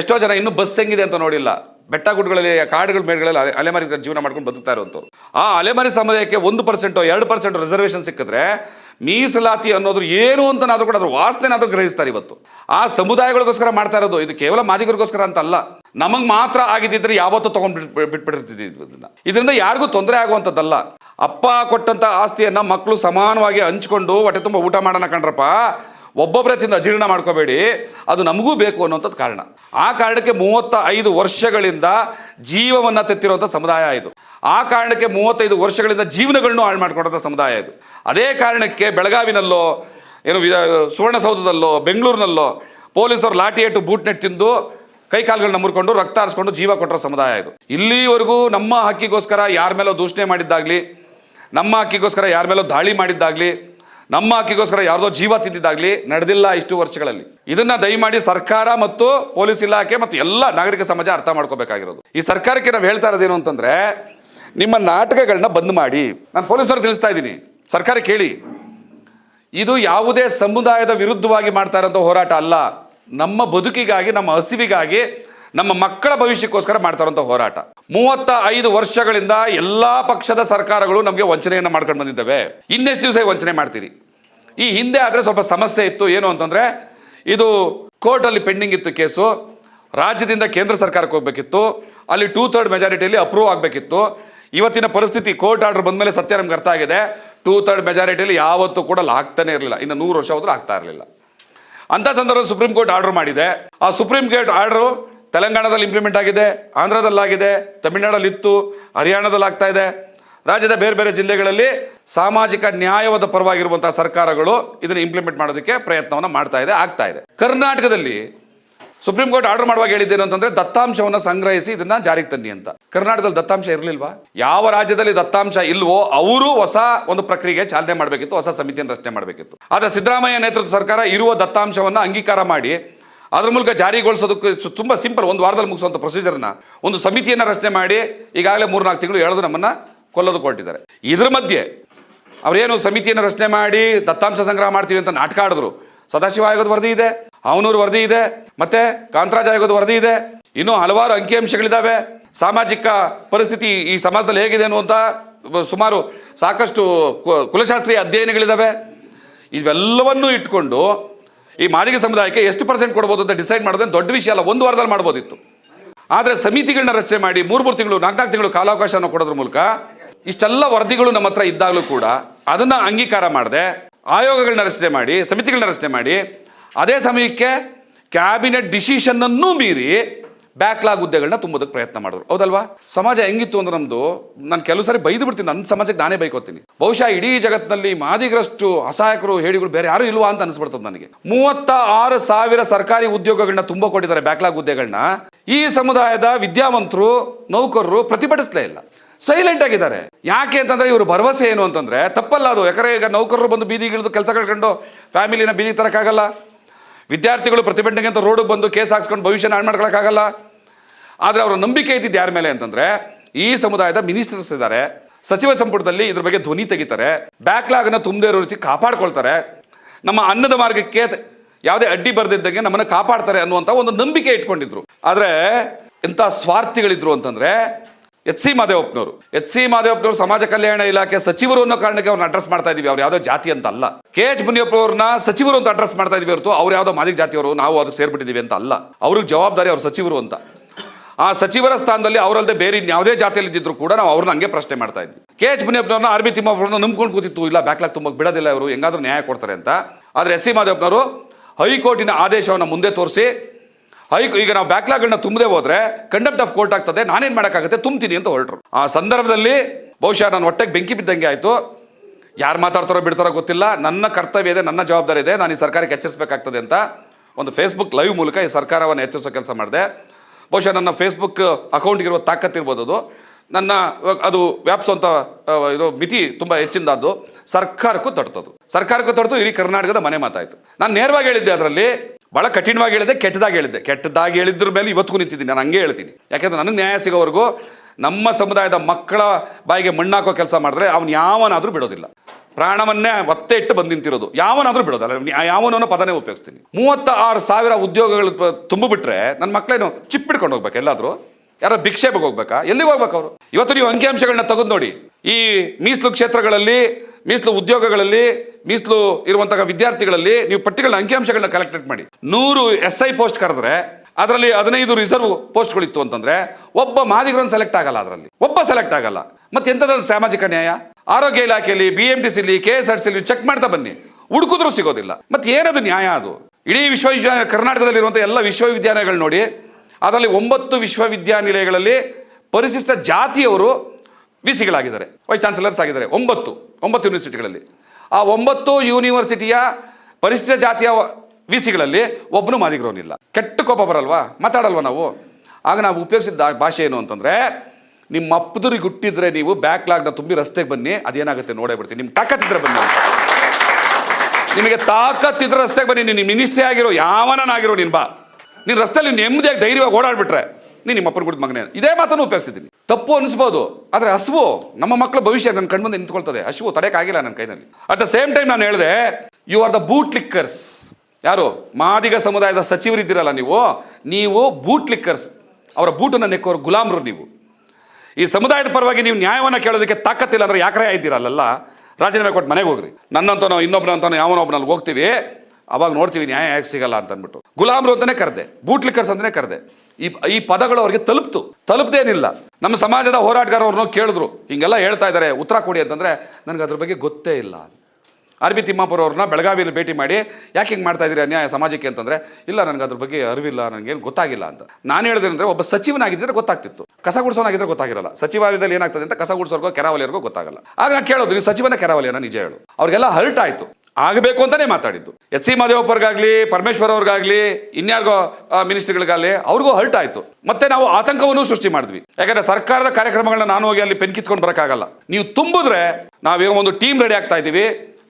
ಎಷ್ಟೋ ಜನ ಇನ್ನೂ ಬಸ್ ಹೆಂಗಿದೆ ಅಂತ ನೋಡಿಲ್ಲ ಬೆಟ್ಟ ಗುಡ್ಡಗಳಲ್ಲಿ ಕಾಡುಗಳ ಮೇಲೆಗಳಲ್ಲಿ ಅಲೆ- ಅಲೆಮಾರಿ ಜೀವನ ಮಾಡ್ಕೊಂಡು ಬದುಕ್ತಾ ಇರುವಂಥವ್ರು ಆ ಅಲೆಮಾರಿ ಸಮುದಾಯಕ್ಕೆ ಒಂದು ಪರ್ಸೆಂಟು, ಎರಡು ಪರ್ಸೆಂಟ್ ರಿಸರ್ವೇಷನ್ ಸಿಕ್ಕಿದ್ರೆ ಮೀಸಲಾತಿ ಅನ್ನೋದು ಏನು ಅಂತನಾದ್ರೂ ಕೂಡ ಅದ್ರ ವಾಸನೆನಾದ್ರೂ ಗ್ರಹಿಸ್ತಾರೆ ಇವತ್ತು. ಆ ಸಮುದಾಯಗಳಿಗೋಸ್ಕರ ಮಾಡ್ತಾ ಇರೋದು, ಇದು ಕೇವಲ ಮಾದಿಗರಿಗೋಸ್ಕರ ಅಂತ ಅಲ್ಲ ನಮಗೆ ಮಾತ್ರ ಆಗಿದ್ದಿದ್ರೆ ಯಾವತ್ತೂ ತೊಗೊಂಡು ಬಿಟ್ ಬಿಟ್ಬಿಟ್ಟಿರ್ತಿದ್ವಿ ಇದನ್ನ ಇದರಿಂದ. ಯಾರಿಗೂ ತೊಂದರೆ ಆಗುವಂಥದ್ದಲ್ಲ. ಅಪ್ಪ ಕೊಟ್ಟಂಥ ಆಸ್ತಿಯನ್ನು ಮಕ್ಕಳು ಸಮಾನವಾಗಿ ಹಂಚ್ಕೊಂಡು ಹೊಟ್ಟೆ ತುಂಬ ಊಟ ಮಾಡೋಣ ಕಣ್ರಪ್ಪ. ಒಬ್ಬೊಬ್ಬರೇ ತಿಂದು ಅಜೀರ್ಣ ಮಾಡ್ಕೋಬೇಡಿ. ಅದು ನಮಗೂ ಬೇಕು ಅನ್ನೋಂಥದ್ದು ಕಾರಣ. ಆ ಕಾರಣಕ್ಕೆ ಮೂವತ್ತ ಐದು ವರ್ಷಗಳಿಂದ ಜೀವವನ್ನು ತೆತ್ತಿರುವಂಥ ಸಮುದಾಯ ಇದು. ಆ ಕಾರಣಕ್ಕೆ ಮೂವತ್ತೈದು ವರ್ಷಗಳಿಂದ ಜೀವನಗಳನ್ನು ಹಾಳು ಮಾಡಿಕೊಂಡಂಥ ಸಮುದಾಯ ಇದು. ಅದೇ ಕಾರಣಕ್ಕೆ ಬೆಳಗಾವಿನಲ್ಲೋ, ಏನು ಸುವರ್ಣಸೌಧದಲ್ಲೋ, ಬೆಂಗಳೂರಿನಲ್ಲೋ ಪೊಲೀಸರು ಲಾಠಿ ಏಟು ಬೂಟ್ ನೆಟ್ ತಿಂದು ಕೈ ಕಾಲುಗಳನ್ನ ಮುರ್ಕೊಂಡು ರಕ್ತ ಆರಿಸ್ಕೊಂಡು ಜೀವ ಕೊಟ್ಟರೆ ಸಮುದಾಯ ಇದು. ಇಲ್ಲಿವರೆಗೂ ನಮ್ಮ ಹಕ್ಕಿಗೋಸ್ಕರ ಯಾರ ಮೇಲೋ ದೂಷಣೆ ಮಾಡಿದ್ದಾಗಲಿ, ನಮ್ಮ ಹಕ್ಕಿಗೋಸ್ಕರ ಯಾರ ಮೇಲೋ ದಾಳಿ ಮಾಡಿದ್ದಾಗಲಿ ನಮ್ಮ ಅಕ್ಕಿಗೋಸ್ಕರ ಯಾರ್ದೋ ಜೀವ ತಿಂದಿದ್ದಾಗಲಿ ನಡೆದಿಲ್ಲ ಇಷ್ಟು ವರ್ಷಗಳಲ್ಲಿ. ಇದನ್ನ ದಯಮಾಡಿ ಸರ್ಕಾರ ಮತ್ತು ಪೊಲೀಸ್ ಇಲಾಖೆ ಮತ್ತು ಎಲ್ಲ ನಾಗರಿಕ ಸಮಾಜ ಅರ್ಥ ಮಾಡ್ಕೋಬೇಕಾಗಿರೋದು. ಈ ಸರ್ಕಾರಕ್ಕೆ ನಾವು ಹೇಳ್ತಾ ಇರೋದೇನು ಅಂತಂದ್ರೆ, ನಿಮ್ಮ ನಾಟಕಗಳನ್ನ ಬಂದ್ ಮಾಡಿ. ನಾನು ಪೊಲೀಸ್ನವ್ರು ತಿಳಿಸ್ತಾ ಇದ್ದೀನಿ. ಸರ್ಕಾರ ಕೇಳಿ. ಇದು ಯಾವುದೇ ಸಮುದಾಯದ ವಿರುದ್ಧವಾಗಿ ಮಾಡ್ತಾ ಇರೋಂಥ ಹೋರಾಟ ಅಲ್ಲ. ನಮ್ಮ ಬದುಕಿಗಾಗಿ, ನಮ್ಮ ಹಸಿವಿಗಾಗಿ ನಮ್ಮ ಮಕ್ಕಳ ಭವಿಷ್ಯಕ್ಕೋಸ್ಕರ ಮಾಡ್ತಾ ಇರೋಂಥ ಹೋರಾಟ. ಮೂವತ್ತ ಐದು ವರ್ಷಗಳಿಂದ ಎಲ್ಲಾ ಪಕ್ಷದ ಸರ್ಕಾರಗಳು ನಮಗೆ ವಂಚನೆಯನ್ನು ಮಾಡ್ಕೊಂಡು ಬಂದಿದ್ದಾವೆ. ಇನ್ನೆಷ್ಟು ದಿವಸ ವಂಚನೆ ಮಾಡ್ತೀರಿ? ಈ ಹಿಂದೆ ಆದರೆ ಸ್ವಲ್ಪ ಸಮಸ್ಯೆ ಇತ್ತು. ಏನು ಅಂತಂದ್ರೆ, ಇದು ಕೋರ್ಟಲ್ಲಿ ಪೆಂಡಿಂಗ್ ಇತ್ತು ಕೇಸು. ರಾಜ್ಯದಿಂದ ಕೇಂದ್ರ ಸರ್ಕಾರಕ್ಕೆ ಹೋಗ್ಬೇಕಿತ್ತು. ಅಲ್ಲಿ ಟೂ ಥರ್ಡ್ ಮೆಜಾರಿಟಿಯಲ್ಲಿ ಅಪ್ರೂವ್ ಆಗಬೇಕಿತ್ತು. ಇವತ್ತಿನ ಪರಿಸ್ಥಿತಿ ಕೋರ್ಟ್ ಆರ್ಡರ್ ಬಂದಮೇಲೆ ಸತ್ಯ ನಮ್ಗೆ ಅರ್ಥ ಆಗಿದೆ. ಟೂ ಥರ್ಡ್ ಮೆಜಾರಿಟಿಯಲ್ಲಿ ಯಾವತ್ತೂ ಕೂಡ ಆಗ್ತಾನೆ ಇರಲಿಲ್ಲ. ಇನ್ನು ನೂರು ವರ್ಷ ಹೋದ್ರೂ ಆಗ್ತಾ ಇರಲಿಲ್ಲ. ಅಂತ ಸಂದರ್ಭದಲ್ಲಿ ಸುಪ್ರೀಂ ಕೋರ್ಟ್ ಆರ್ಡರ್ ಮಾಡಿದೆ. ಆ ಸುಪ್ರೀಂ ಕೋರ್ಟ್ ಆರ್ಡರು ತೆಲಂಗಾಣದಲ್ಲಿ ಇಂಪ್ಲಿಮೆಂಟ್ ಆಗಿದೆ, ಆಂಧ್ರದಲ್ಲಾಗಿದೆ ತಮಿಳುನಾಡಲ್ಲಿ ಇತ್ತು ಹರಿಯಾಣದಲ್ಲಿ ಆಗ್ತಾ ಇದೆ. ರಾಜ್ಯದ ಬೇರೆ ಬೇರೆ ಜಿಲ್ಲೆಗಳಲ್ಲಿ ಸಾಮಾಜಿಕ ನ್ಯಾಯವಾದ ಪರವಾಗಿರುವಂತಹ ಸರ್ಕಾರಗಳು ಇದನ್ನು ಇಂಪ್ಲಿಮೆಂಟ್ ಮಾಡೋದಕ್ಕೆ ಪ್ರಯತ್ನವನ್ನು ಮಾಡ್ತಾ ಇದೆ, ಆಗ್ತಾ ಇದೆ. ಕರ್ನಾಟಕದಲ್ಲಿ ಸುಪ್ರೀಂ ಕೋರ್ಟ್ ಆರ್ಡರ್ ಮಾಡುವಾಗ ಹೇಳಿದ್ದೇನು ಅಂತಂದ್ರೆ ದತ್ತಾಂಶವನ್ನು ಸಂಗ್ರಹಿಸಿ ಇದನ್ನ ಜಾರಿಗೆ ತನ್ನಿ ಅಂತ. ಕರ್ನಾಟಕದಲ್ಲಿ ದತ್ತಾಂಶ ಇರಲಿಲ್ವಾ? ಯಾವ ರಾಜ್ಯದಲ್ಲಿ ದತ್ತಾಂಶ ಇಲ್ವೋ ಅವರು ಹೊಸ ಒಂದು ಪ್ರಕ್ರಿಯೆಗೆ ಚಾಲನೆ ಮಾಡಬೇಕಿತ್ತು, ಹೊಸ ಸಮಿತಿಯನ್ನು ರಚನೆ ಮಾಡಬೇಕಿತ್ತು. ಆದರೆ ಸಿದ್ದರಾಮಯ್ಯ ನೇತೃತ್ವದ ಸರ್ಕಾರ ಇರುವ ದತ್ತಾಂಶವನ್ನು ಅಂಗೀಕಾರ ಮಾಡಿ ಅದ್ರ ಮೂಲಕ ಜಾರಿಗೊಳಿಸೋದಕ್ಕೆ ತುಂಬ ಸಿಂಪಲ್ ಒಂದು ವಾರದಲ್ಲಿ ಮುಗಿಸುವಂಥ ಪ್ರೊಸೀಜರ್ನ ಒಂದು ಸಮಿತಿಯನ್ನು ರಚನೆ ಮಾಡಿ ಈಗಾಗಲೇ ಮೂರ್ನಾಲ್ಕು ತಿಂಗಳು ಹೇಳೋದು ನಮ್ಮನ್ನು ಕೊಲ್ಲೋದು ಕೊಟ್ಟಿದ್ದಾರೆ ಇದ್ರ ಮಧ್ಯೆ ಅವರೇನು ಸಮಿತಿಯನ್ನು ರಚನೆ ಮಾಡಿ ದತ್ತಾಂಶ ಸಂಗ್ರಹ ಮಾಡ್ತೀವಿ ಅಂತ ನಾಟಕ ಆಡಿದ್ರು. ಸದಾಶಿವ ಆಯೋಗದ ವರದಿ ಇದೆ, ಅವನೂರು ವರದಿ ಇದೆ, ಮತ್ತೆ ಕಾಂತರಾಜ್ ಆಯೋಗದ ವರದಿ ಇದೆ. ಇನ್ನೂ ಹಲವಾರು ಅಂಕಿಅಂಶಗಳಿದ್ದಾವೆ ಸಾಮಾಜಿಕ ಪರಿಸ್ಥಿತಿ ಈ ಸಮಾಜದಲ್ಲಿ ಹೇಗಿದೆ ಅನ್ನುವಂಥ ಸುಮಾರು ಸಾಕಷ್ಟು ಕುಲಶಾಸ್ತ್ರೀಯ ಅಧ್ಯಯನಗಳಿದ್ದಾವೆ ಇವೆಲ್ಲವನ್ನೂ ಇಟ್ಕೊಂಡು ಈ ಮಾದಿಗ ಸಮುದಾಯಕ್ಕೆ ಎಷ್ಟು ಪರ್ಸೆಂಟ್ ಕೊಡ್ಬೋದು ಅಂತ ಡಿಸೈಡ್ ಮಾಡೋದೇ ದೊಡ್ಡ ವಿಷಯ ಅಲ್ಲ, ಒಂದು ವಾರದಲ್ಲಿ ಮಾಡ್ಬೋದಿತ್ತು. ಆದರೆ ಸಮಿತಿಗಳನ್ನ ರಚನೆ ಮಾಡಿ ಮೂರು ಮೂರು ತಿಂಗಳು ನಾಲ್ಕು ನಾಲ್ಕು ತಿಂಗಳು ಕಾಲಾವಕಾಶವನ್ನು ಕೊಡೋದ್ರ ಮೂಲಕ ಇಷ್ಟೆಲ್ಲ ವರದಿಗಳು ನಮ್ಮ ಹತ್ರ ಇದ್ದಾಗಲೂ ಕೂಡ ಅದನ್ನು ಅಂಗೀಕಾರ ಮಾಡಿದೆ ಆಯೋಗಗಳನ್ನ ರಚನೆ ಮಾಡಿ ಸಮಿತಿಗಳನ್ನ ರಚನೆ ಮಾಡಿ, ಅದೇ ಸಮಯಕ್ಕೆ ಕ್ಯಾಬಿನೆಟ್ ಡಿಸಿಷನ್ನನ್ನೂ ಮೀರಿ ಬ್ಯಾಕ್ಲಾಗ್ ಹುದ್ದೆಗಳನ್ನ ತುಂಬೋದಕ್ಕೆ ಪ್ರಯತ್ನ ಮಾಡಿದ್ರು. ಹೌದಲ್ವಾ? ಸಮಾಜ ಹೆಂಗಿತ್ತು ಅಂದ್ರೆ ನಮ್ದು, ನಾನು ಕೆಲವು ಸಾರಿ ಬೈದು ಬಿಡ್ತೀನಿ ನನ್ನ ಸಮಾಜಕ್ಕೆ ನಾನೇ ಬೈಕೋತೀನಿ. ಬಹುಶಃ ಇಡೀ ಜಗತ್ತಿನಲ್ಲಿ ಮಾದಿಗರಷ್ಟು ಅಸಹಾಯಕರು ಹೇಳಿಗಳು ಬೇರೆ ಯಾರು ಇಲ್ವಾ ಅಂತ ಅನಿಸ್ಬಿಡ್ತದೆ ನನಗೆ. ಮೂವತ್ತ ಆರು ಸಾವಿರ ಸರ್ಕಾರಿ ಉದ್ಯೋಗಗಳನ್ನ ತುಂಬ ಕೊಟ್ಟಿದ್ದಾರೆ ಬ್ಯಾಕ್ಲಾಗ್ ಹುದ್ದೆಗಳನ್ನ ಈ ಸಮುದಾಯದ ವಿದ್ಯಾವಂತರು, ನೌಕರರು ಪ್ರತಿಭಟಿಸಲೇ ಇಲ್ಲ. ಸೈಲೆಂಟ್ ಆಗಿದ್ದಾರೆ. ಯಾಕೆ ಅಂತಂದ್ರೆ ಇವರು ಭರವಸೆ ಏನು ಅಂತಂದ್ರೆ, ತಪ್ಪಲ್ಲ ಅದು. ಯಾಕಂದ್ರೆ ಈಗ ನೌಕರರು ಬಂದು ಬೀದಿಗಿಳಿದು ಕೆಲಸ ಕಳ್ಕೊಂಡು, ಫ್ಯಾಮಿಲಿನ ಬೀದಿ ತರಕ್ಕಾಗಲ್ಲ. ವಿದ್ಯಾರ್ಥಿಗಳು ಪ್ರತಿಭಟನೆಗೆ ಅಂತ ರೋಡಿಗೆ ಬಂದು ಕೇಸ್ ಹಾಕ್ಸ್ಕೊಂಡು ಭವಿಷ್ಯ ಹಾಳು ಮಾಡ್ಕೊಳಕ್ಕಾಗಲ್ಲ. ಆದರೆ ಅವರ ನಂಬಿಕೆ ಇದ್ದಿದ್ದು ಯಾರ ಮೇಲೆ ಅಂತಂದ್ರೆ, ಈ ಸಮುದಾಯದ ಮಿನಿಸ್ಟರ್ಸ್ ಇದ್ದಾರೆ. ಸಚಿವ ಸಂಪುಟದಲ್ಲಿ ಇದ್ರ ಬಗ್ಗೆ ಧ್ವನಿ ತೆಗಿತಾರೆ. ಬ್ಯಾಕ್ಲಾಗ್ನ ತುಂಬದೇ ಇರೋ ರೀತಿ ಕಾಪಾಡ್ಕೊಳ್ತಾರೆ. ನಮ್ಮ ಅನ್ನದ ಮಾರ್ಗಕ್ಕೆ ಯಾವುದೇ ಅಡ್ಡಿ ಬರೆದಿದ್ದಂಗೆ ನಮ್ಮನ್ನು ಕಾಪಾಡ್ತಾರೆ ಅನ್ನುವಂಥ ಒಂದು ನಂಬಿಕೆ ಇಟ್ಕೊಂಡಿದ್ರು. ಆದರೆ ಎಂಥ ಸ್ವಾರ್ಥಿಗಳಿದ್ರು ಅಂತಂದ್ರೆ ಎಚ್ ಸಿ ಮಾದೇವಪ್ಪನವರು. ಎಚ್ ಸಿ ಮಾದೇವಪ್ಪನವರು ಸಮಾಜ ಕಲ್ಯಾಣ ಇಲಾಖೆ ಸಚಿವರು ಅನ್ನೋ ಕಾರಣಕ್ಕೆ ಅವ್ರನ್ನ ಅಡ್ರೆಸ್ ಮಾಡ್ತಾ ಇದ್ದೀವಿ ಅವ್ರು ಯಾವುದೋ ಜಾತಿ ಅಂತ ಅಲ್ಲ ಕೆ ಎಚ್ ಮುನಿಯಪ್ಪ ಸಚಿವರು ಅಂತ ಅಡ್ರೆಸ್ ಮಾಡ್ತಾ ಇದೀವಿ ಹೊರತು, ಅವ್ರು ಯಾವುದೋ ಮಾದಿಗ ಜಾತಿಯವರು, ನಾವು ಅದಕ್ಕೆ ಸೇರ್ಬಿಟ್ಟಿದೀವಿ ಅಂತ ಅಲ್ಲ. ಅವ್ರಿಗೆ ಜವಾಬ್ದಾರಿ ಅವ್ರ ಸಚಿವರು ಅಂತ. ಆ ಸಚಿವರ ಸ್ಥಾನದಲ್ಲಿ ಅವರಲ್ಲದೆ ಬೇರೆ ಯಾವುದೇ ಜಾತಿಯಲ್ಲಿ ಇದ್ದಿದ್ರು ಕೂಡ ನಾವು ಅವ್ರನ್ನ ಹಂಗೆ ಪ್ರಶ್ನೆ ಮಾಡ್ತಾ ಇದ್ವಿ. ಕೆ ಎಚ್ ಮುನಿಯಪ್ಪನವ್ರನ್ನ ಆರ್ ಬಿ ನಂಬ್ಕೊಂಡು ಕೂತಿತ್ತು, ಇಲ್ಲ ಬ್ಯಾಕ್ಲಾಗ್ ತುಂಬಕ್ಕೆ ಬಿಡೋದಿಲ್ಲ ಇವರು, ಹೆಂಗಾದ್ರೂ ನ್ಯಾಯ ಕೊಡ್ತಾರೆ ಅಂತ. ಆದರೆ ಎಸ್ ಸಿ ಮಾದೇವಪ್ಪನವರು ಹೈಕೋರ್ಟಿನ ಆದೇಶವನ್ನು ಮುಂದೆ ತೋರಿಸಿ, ಹೈ ಈಗ ನಾವು ಬ್ಯಾಕ್ಲಾಗ್ಗಳನ್ನ ತುಂಬದೆ ಹೋದ್ರೆ ಕಂಡಕ್ಟ್ ಆಫ್ ಕೋರ್ಟ್ ಆಗ್ತದೆ, ನಾನೇನು ಮಾಡೋಕ್ಕಾಗತ್ತೆ, ತುಂಬ್ತೀನಿ ಅಂತ ಹೊರಟರು. ಆ ಸಂದರ್ಭದಲ್ಲಿ ಬಹುಶಃ ನಾನು ಹೊಟ್ಟೆಗೆ ಬೆಂಕಿ ಬಿದ್ದಂಗೆ ಆಯ್ತು. ಯಾರು ಮಾತಾಡ್ತಾರೋ ಬಿಡ್ತಾರೋ ಗೊತ್ತಿಲ್ಲ. ನನ್ನ ಕರ್ತವ್ಯ ಇದೆ, ನನ್ನ ಜವಾಬ್ದಾರಿ ಇದೆ. ನಾನು ಈ ಸರ್ಕಾರಕ್ಕೆ ಎಚ್ಚರಿಸಬೇಕಾಗ್ತದೆ ಅಂತ ಒಂದು ಫೇಸ್ಬುಕ್ ಲೈವ್ ಮೂಲಕ ಈ ಸರ್ಕಾರವನ್ನು ಎಚ್ಚರಿಸೋ ಕೆಲಸ ಮಾಡಿದೆ. ಬಹುಶಃ ನನ್ನ ಫೇಸ್ಬುಕ್ ಅಕೌಂಟ್ಗಿರುವ ತಾಕತ್ತಿರ್ಬೋದು ಅದು. ನನ್ನ ಅದು ವ್ಯಾಪಿಸುವಂಥ ಇದು ಮಿತಿ ತುಂಬ ಹೆಚ್ಚಿಂದಾದ್ದು. ಸರ್ಕಾರಕ್ಕೂ ತಡ್ತದ್ದು ಸರ್ಕಾರಕ್ಕೂ ತಡ್ತು ಇಡೀ ಕರ್ನಾಟಕದ ಮನೆ ಮಾತಾಯಿತು. ನಾನು ನೇರವಾಗಿ ಹೇಳಿದ್ದೆ ಅದರಲ್ಲಿ. ಭಾಳ ಕಠಿಣವಾಗಿ ಹೇಳಿದ್ದೆ, ಕೆಟ್ಟದಾಗಿ ಹೇಳಿದ್ದೆ. ಕೆಟ್ಟದಾಗಿ ಹೇಳಿದ್ರ ಮೇಲೆ ಇವತ್ತಿಗೂ ನಿಂತಿದ್ದೀನಿ. ನಾನು ಹಂಗೆ ಹೇಳ್ತೀನಿ. ಯಾಕೆಂದ್ರೆ ನನಗೆ ನ್ಯಾಯ ಸಿಗೋವರೆಗೂ ನಮ್ಮ ಸಮುದಾಯದ ಮಕ್ಕಳ ಬಾಯಿಗೆ ಮಣ್ಣಾಕೋ ಕೆಲಸ ಮಾಡಿದ್ರೆ ಅವನು ಯಾವನಾದರೂ ಬಿಡೋದಿಲ್ಲ. ಪ್ರಾಣವನ್ನೇ ಒತ್ತೆ ಇಟ್ಟು ಬಂದು ನಿಂತಿರೋದು. ಯಾವನಾದರೂ ಬಿಡೋದಲ್ಲ ಯಾವನೋ ಪದನೇ ಉಪಯೋಗಿಸ್ತೀನಿ. ಮೂವತ್ತ ಆರು ಸಾವಿರ ಉದ್ಯೋಗಗಳು ತುಂಬಿಬಿಟ್ರೆ ನನ್ನ ಮಕ್ಕಳೇನು ಚಿಪ್ ಹಿಡ್ಕೊಂಡು ಹೋಗ್ಬೇಕು ಎಲ್ಲಾದರೂ? ಯಾರೋ ಭಿಕ್ಷೆಗೆ ಹೋಗ್ಬೇಕಾ? ಎಲ್ಲಿಗೆ ಹೋಗ್ಬೇಕು ಅವರು? ಇವತ್ತು ನೀವು ಅಂಕಿಅಂಶಗಳನ್ನ ತೆಗೆದು ನೋಡಿ. ಈ ಮೀಸಲು ಕ್ಷೇತ್ರಗಳಲ್ಲಿ, ಮೀಸಲು ಉದ್ಯೋಗಗಳಲ್ಲಿ, ಮೀಸಲು ಇರುವಂತಹ ವಿದ್ಯಾರ್ಥಿಗಳಲ್ಲಿ ನೀವು ಪಟ್ಟಿಗಳ ಅಂಕಿಅಂಶಗಳನ್ನ ಕಲೆಕ್ಟ್ ಮಾಡಿ. ನೂರು ಎಸ್ ಐ ಪೋಸ್ಟ್ ಕರೆದ್ರೆ ಅದರಲ್ಲಿ ಹದಿನೈದು ರಿಸರ್ವ್ ಪೋಸ್ಟ್ಗಳಿತ್ತು ಅಂತಂದ್ರೆ ಒಬ್ಬ ಮಾದಿಗರನ್ನು ಸೆಲೆಕ್ಟ್ ಆಗಲ್ಲ ಅದರಲ್ಲಿ. ಒಬ್ಬ ಸೆಲೆಕ್ಟ್ ಆಗಲ್ಲ. ಮತ್ತೆ ಎಂಥದ್ದೊಂದು ಸಾಮಾಜಿಕ ನ್ಯಾಯ? ಆರೋಗ್ಯ ಇಲಾಖೆಯಲ್ಲಿ B M T ಸಿಲಿ K S R C check ಮಾಡ್ತಾ ಬನ್ನಿ. ಹುಡುಕಿದ್ರು ಸಿಗೋದಿಲ್ಲ. ಮತ್ತೆ ಏನದು ನ್ಯಾಯ ಅದು? ಇಡೀ ವಿಶ್ವವಿದ್ಯಾಲಯ ಕರ್ನಾಟಕದಲ್ಲಿರುವಂಥ ಎಲ್ಲ ವಿಶ್ವವಿದ್ಯಾಲಯಗಳು ನೋಡಿ, ಅದರಲ್ಲಿ ಒಂಬತ್ತು ವಿಶ್ವವಿದ್ಯಾನಿಲಯಗಳಲ್ಲಿ ಪರಿಶಿಷ್ಟ ಜಾತಿಯವರು ವಿ ಸಿಗಳಾಗಿದ್ದಾರೆ ವೈಸ್ ಚಾನ್ಸಲರ್ಸ್ ಆಗಿದ್ದಾರೆ. ಒಂಬತ್ತು. ಒಂಬತ್ತು ಯೂನಿವರ್ಸಿಟಿಗಳಲ್ಲಿ ಆ ಒಂಬತ್ತು ಯೂನಿವರ್ಸಿಟಿಯ ಪರಿಶಿಷ್ಟ ಜಾತಿಯ ವಿ ಸಿಗಳಲ್ಲಿ ಒಬ್ಬನು ಮಾದಿಗರೋನಿಲ್ಲ. ಕೆಟ್ಟ ಕೋಪ ಬರಲ್ವಾ? ಮಾತಾಡಲ್ವಾ ನಾವು? ಆಗ ನಾವು ಉಪಯೋಗಿಸಿದ ಭಾಷೆ ಏನು ಅಂತಂದರೆ, ನಿಮ್ಮ ಅಪ್ಪದರಿಗೆ ಹುಟ್ಟಿದ್ರೆ ನೀವು ಬ್ಯಾಕ್ಲಾಗ್ನ ತುಂಬಿ ರಸ್ತೆಗೆ ಬನ್ನಿ, ಅದೇನಾಗುತ್ತೆ ನೋಡೇ ಬಿಡ್ತೀನಿ. ನಿಮ್ಮ ತಾಕತ್ತಿದ್ರೆ ಬನ್ನಿ. ನಿಮಗೆ ತಾಕತ್ತಿದ್ರೆ ರಸ್ತೆಗೆ ಬನ್ನಿ. ನೀನು ಮಿನಿಸ್ಟ್ರಿ ಆಗಿರೋ ಯಾವನಾಗಿರೋ ನೀನು ಬಾ. ನೀನು ರಸ್ತೆಯಲ್ಲಿ ನೆಮ್ಮದಿಯಾಗಿ ಧೈರ್ಯವಾಗಿ ಓಡಾಡ್ಬಿಟ್ರೆ, ನೀನು ನಿಮ್ಮ ಅಪ್ಪನ ಕುಡಿದ ಮಗನೇ. ಇದೇ ಮಾತನ್ನು ಉಪಯೋಗಿಸಿದ್ದೀನಿ ತಪ್ಪು ಅನಿಸ್ಬೋದು, ಆದರೆ ಹಸುವು, ನಮ್ಮ ಮಕ್ಕಳ ಭವಿಷ್ಯ ನನ್ನ ಕಣ್ಮುಂದೆ ನಿಂತ್ಕೊಳ್ತದೆ. ಹಸುವು ತಡೆಯಕ್ಕಾಗಿಲ್ಲ ನನ್ನ ಕೈನಲ್ಲಿ. ಅಟ್ ದ ಸೇಮ್ ಟೈಮ್ ನಾನು ಹೇಳಿದೆ you are the boot lickers ಯಾರು? ಮಾದಿಗ ಸಮುದಾಯದ ಸಚಿವರಿದ್ದೀರಲ್ಲ ನೀವು? ನೀವು ಬೂಟ್ ಲಿಕ್ಕರ್ಸ್ ಅವರ ಬೂಟನ್ನು ನೆಕ್ಕೋರು ಗುಲಾಮರು ನೀವು. ಈ ಸಮುದಾಯದ ಪರವಾಗಿ ನೀವು ನ್ಯಾಯವನ್ನು ಕೇಳೋದಕ್ಕೆ ತಾಕತ್ತಿಲ್ಲ ಅಂದರೆ ಯಾಕ್ರೆ ಇದ್ದೀರಲ್ಲ ರಾಜೀನಾಮೆ ಕೊಟ್ಟು ಮನೆಗೆ ಹೋಗ್ರಿ. ನನ್ನಂತನೋ ಯಾವನೋ ಯಾವನೊಬ್ಬನಲ್ಲಿ ಹೋಗ್ತೀವಿ. ಅವಾಗ ನೋಡ್ತೀವಿ ನ್ಯಾಯ ಯಾಕೆ ಸಿಗಲ್ಲ ಅಂತ ಅಂದ್ಬಿಟ್ಟು ಗುಲಾಮರು ಅಂತಲೇ ಕರೆದೆ. ಬೂಟ್ ಲಿಕ್ಕರ್ಸ್ ಅಂತಲೇ ಕರೆದೆ. ಈ ಈ ಪದಗಳು ಅವ್ರಿಗೆ ತಲುಪ್ತು. ತಲುಪ್ದೇನಿಲ್ಲ. ನಮ್ಮ ಸಮಾಜದ ಹೋರಾಟಗಾರವ್ರನ್ನೂ ಕೇಳಿದ್ರು. ಹಿಂಗೆಲ್ಲ ಹೇಳ್ತಾ ಇದ್ದಾರೆ. ಉತ್ತರ ಕೊಡಿ ಅಂತಂದರೆ ನನಗೆ ಅದ್ರ ಬಗ್ಗೆ ಗೊತ್ತೇ ಇಲ್ಲ ಆರ್ ಬಿ ತಿಮ್ಮಾಪುರ ಅವ್ರನ್ನ ಬೆಳಗಾವಿಯಲ್ಲಿ ಭೇಟಿ ಮಾಡಿ, ಯಾಕೆ ಹಿಂಗೆ ಮಾಡ್ತಾ ಇದ್ದೀರಿ ಅನ್ಯಾಯ ಸಮಾಜಕ್ಕೆ ಅಂತಂದರೆ, ಇಲ್ಲ, ನನಗೆ ಅದ್ರ ಬಗ್ಗೆ ಅರಿವಿಲ್ಲ, ನನಗೇನು ಗೊತ್ತಾಗಿಲ್ಲ ಅಂತ. ನಾನು ಹೇಳಿದ್ರೆ ಒಬ್ಬ ಸಚಿವನಾಗಿದ್ದರೆ ಗೊತ್ತಾಗ್ತಿತ್ತು. ಕಸ ಗುಡಿಸೋನಾಗಿದ್ದರೆ ಗೊತ್ತಾಗಿರಲ್ಲ. ಸಚಿವಾಲಯದಲ್ಲಿ ಏನಾಗ್ತದೆ ಅಂತ ಕಸ ಗುಡಿಸೋರ್ಗೋ ಕೆರಾವಲಿಯರ್ಗೋ ಗೊತ್ತಾಗಲ್ಲ. ಆಗ ನಾನು ಕೇಳೋದು, ನೀವು ಸಚಿವನ ಕೆರಾವಲಿಯನ್ನ ನಿಜ ಹೇಳು. ಅವ್ರಿಗೆಲ್ಲ ಹರ್ಟ್ ಆಯಿತು. ಆಗಬೇಕು ಅಂತಲೇ ಮಾತಾಡಿದ್ದು. ಎಸ್ ಸಿ ಮಾದೇವಪ್ಪರ್ಗಾಗಲಿ ಪರಮೇಶ್ವರ್ ಅವ್ರಿಗಾಗಲಿ, ಇನ್ಯಾರಿಗೋ ಮಿನಿಸ್ಟ್ರಿಗಳಿಗಾಗಲಿ, ಅವ್ರಿಗೂ ಹರ್ಟ್ ಆಯಿತು. ಮತ್ತೆ ನಾವು ಆತಂಕವನ್ನು ಸೃಷ್ಟಿ ಮಾಡಿದ್ವಿ. ಯಾಕಂದ್ರೆ ಸರ್ಕಾರದ ಕಾರ್ಯಕ್ರಮಗಳನ್ನ ನಾನು ಹೋಗಿ ಅಲ್ಲಿ ಪೆನ್ ಕಿತ್ಕೊಂಡು ಬರೋಕ್ಕಾಗಲ್ಲ. ನೀವು ತುಂಬಿದ್ರೆ ನಾವೀಗ ಒಂದು ಟೀಮ್ ರೆಡಿ ಆಗ್ತಾ ಇದ್ದೀವಿ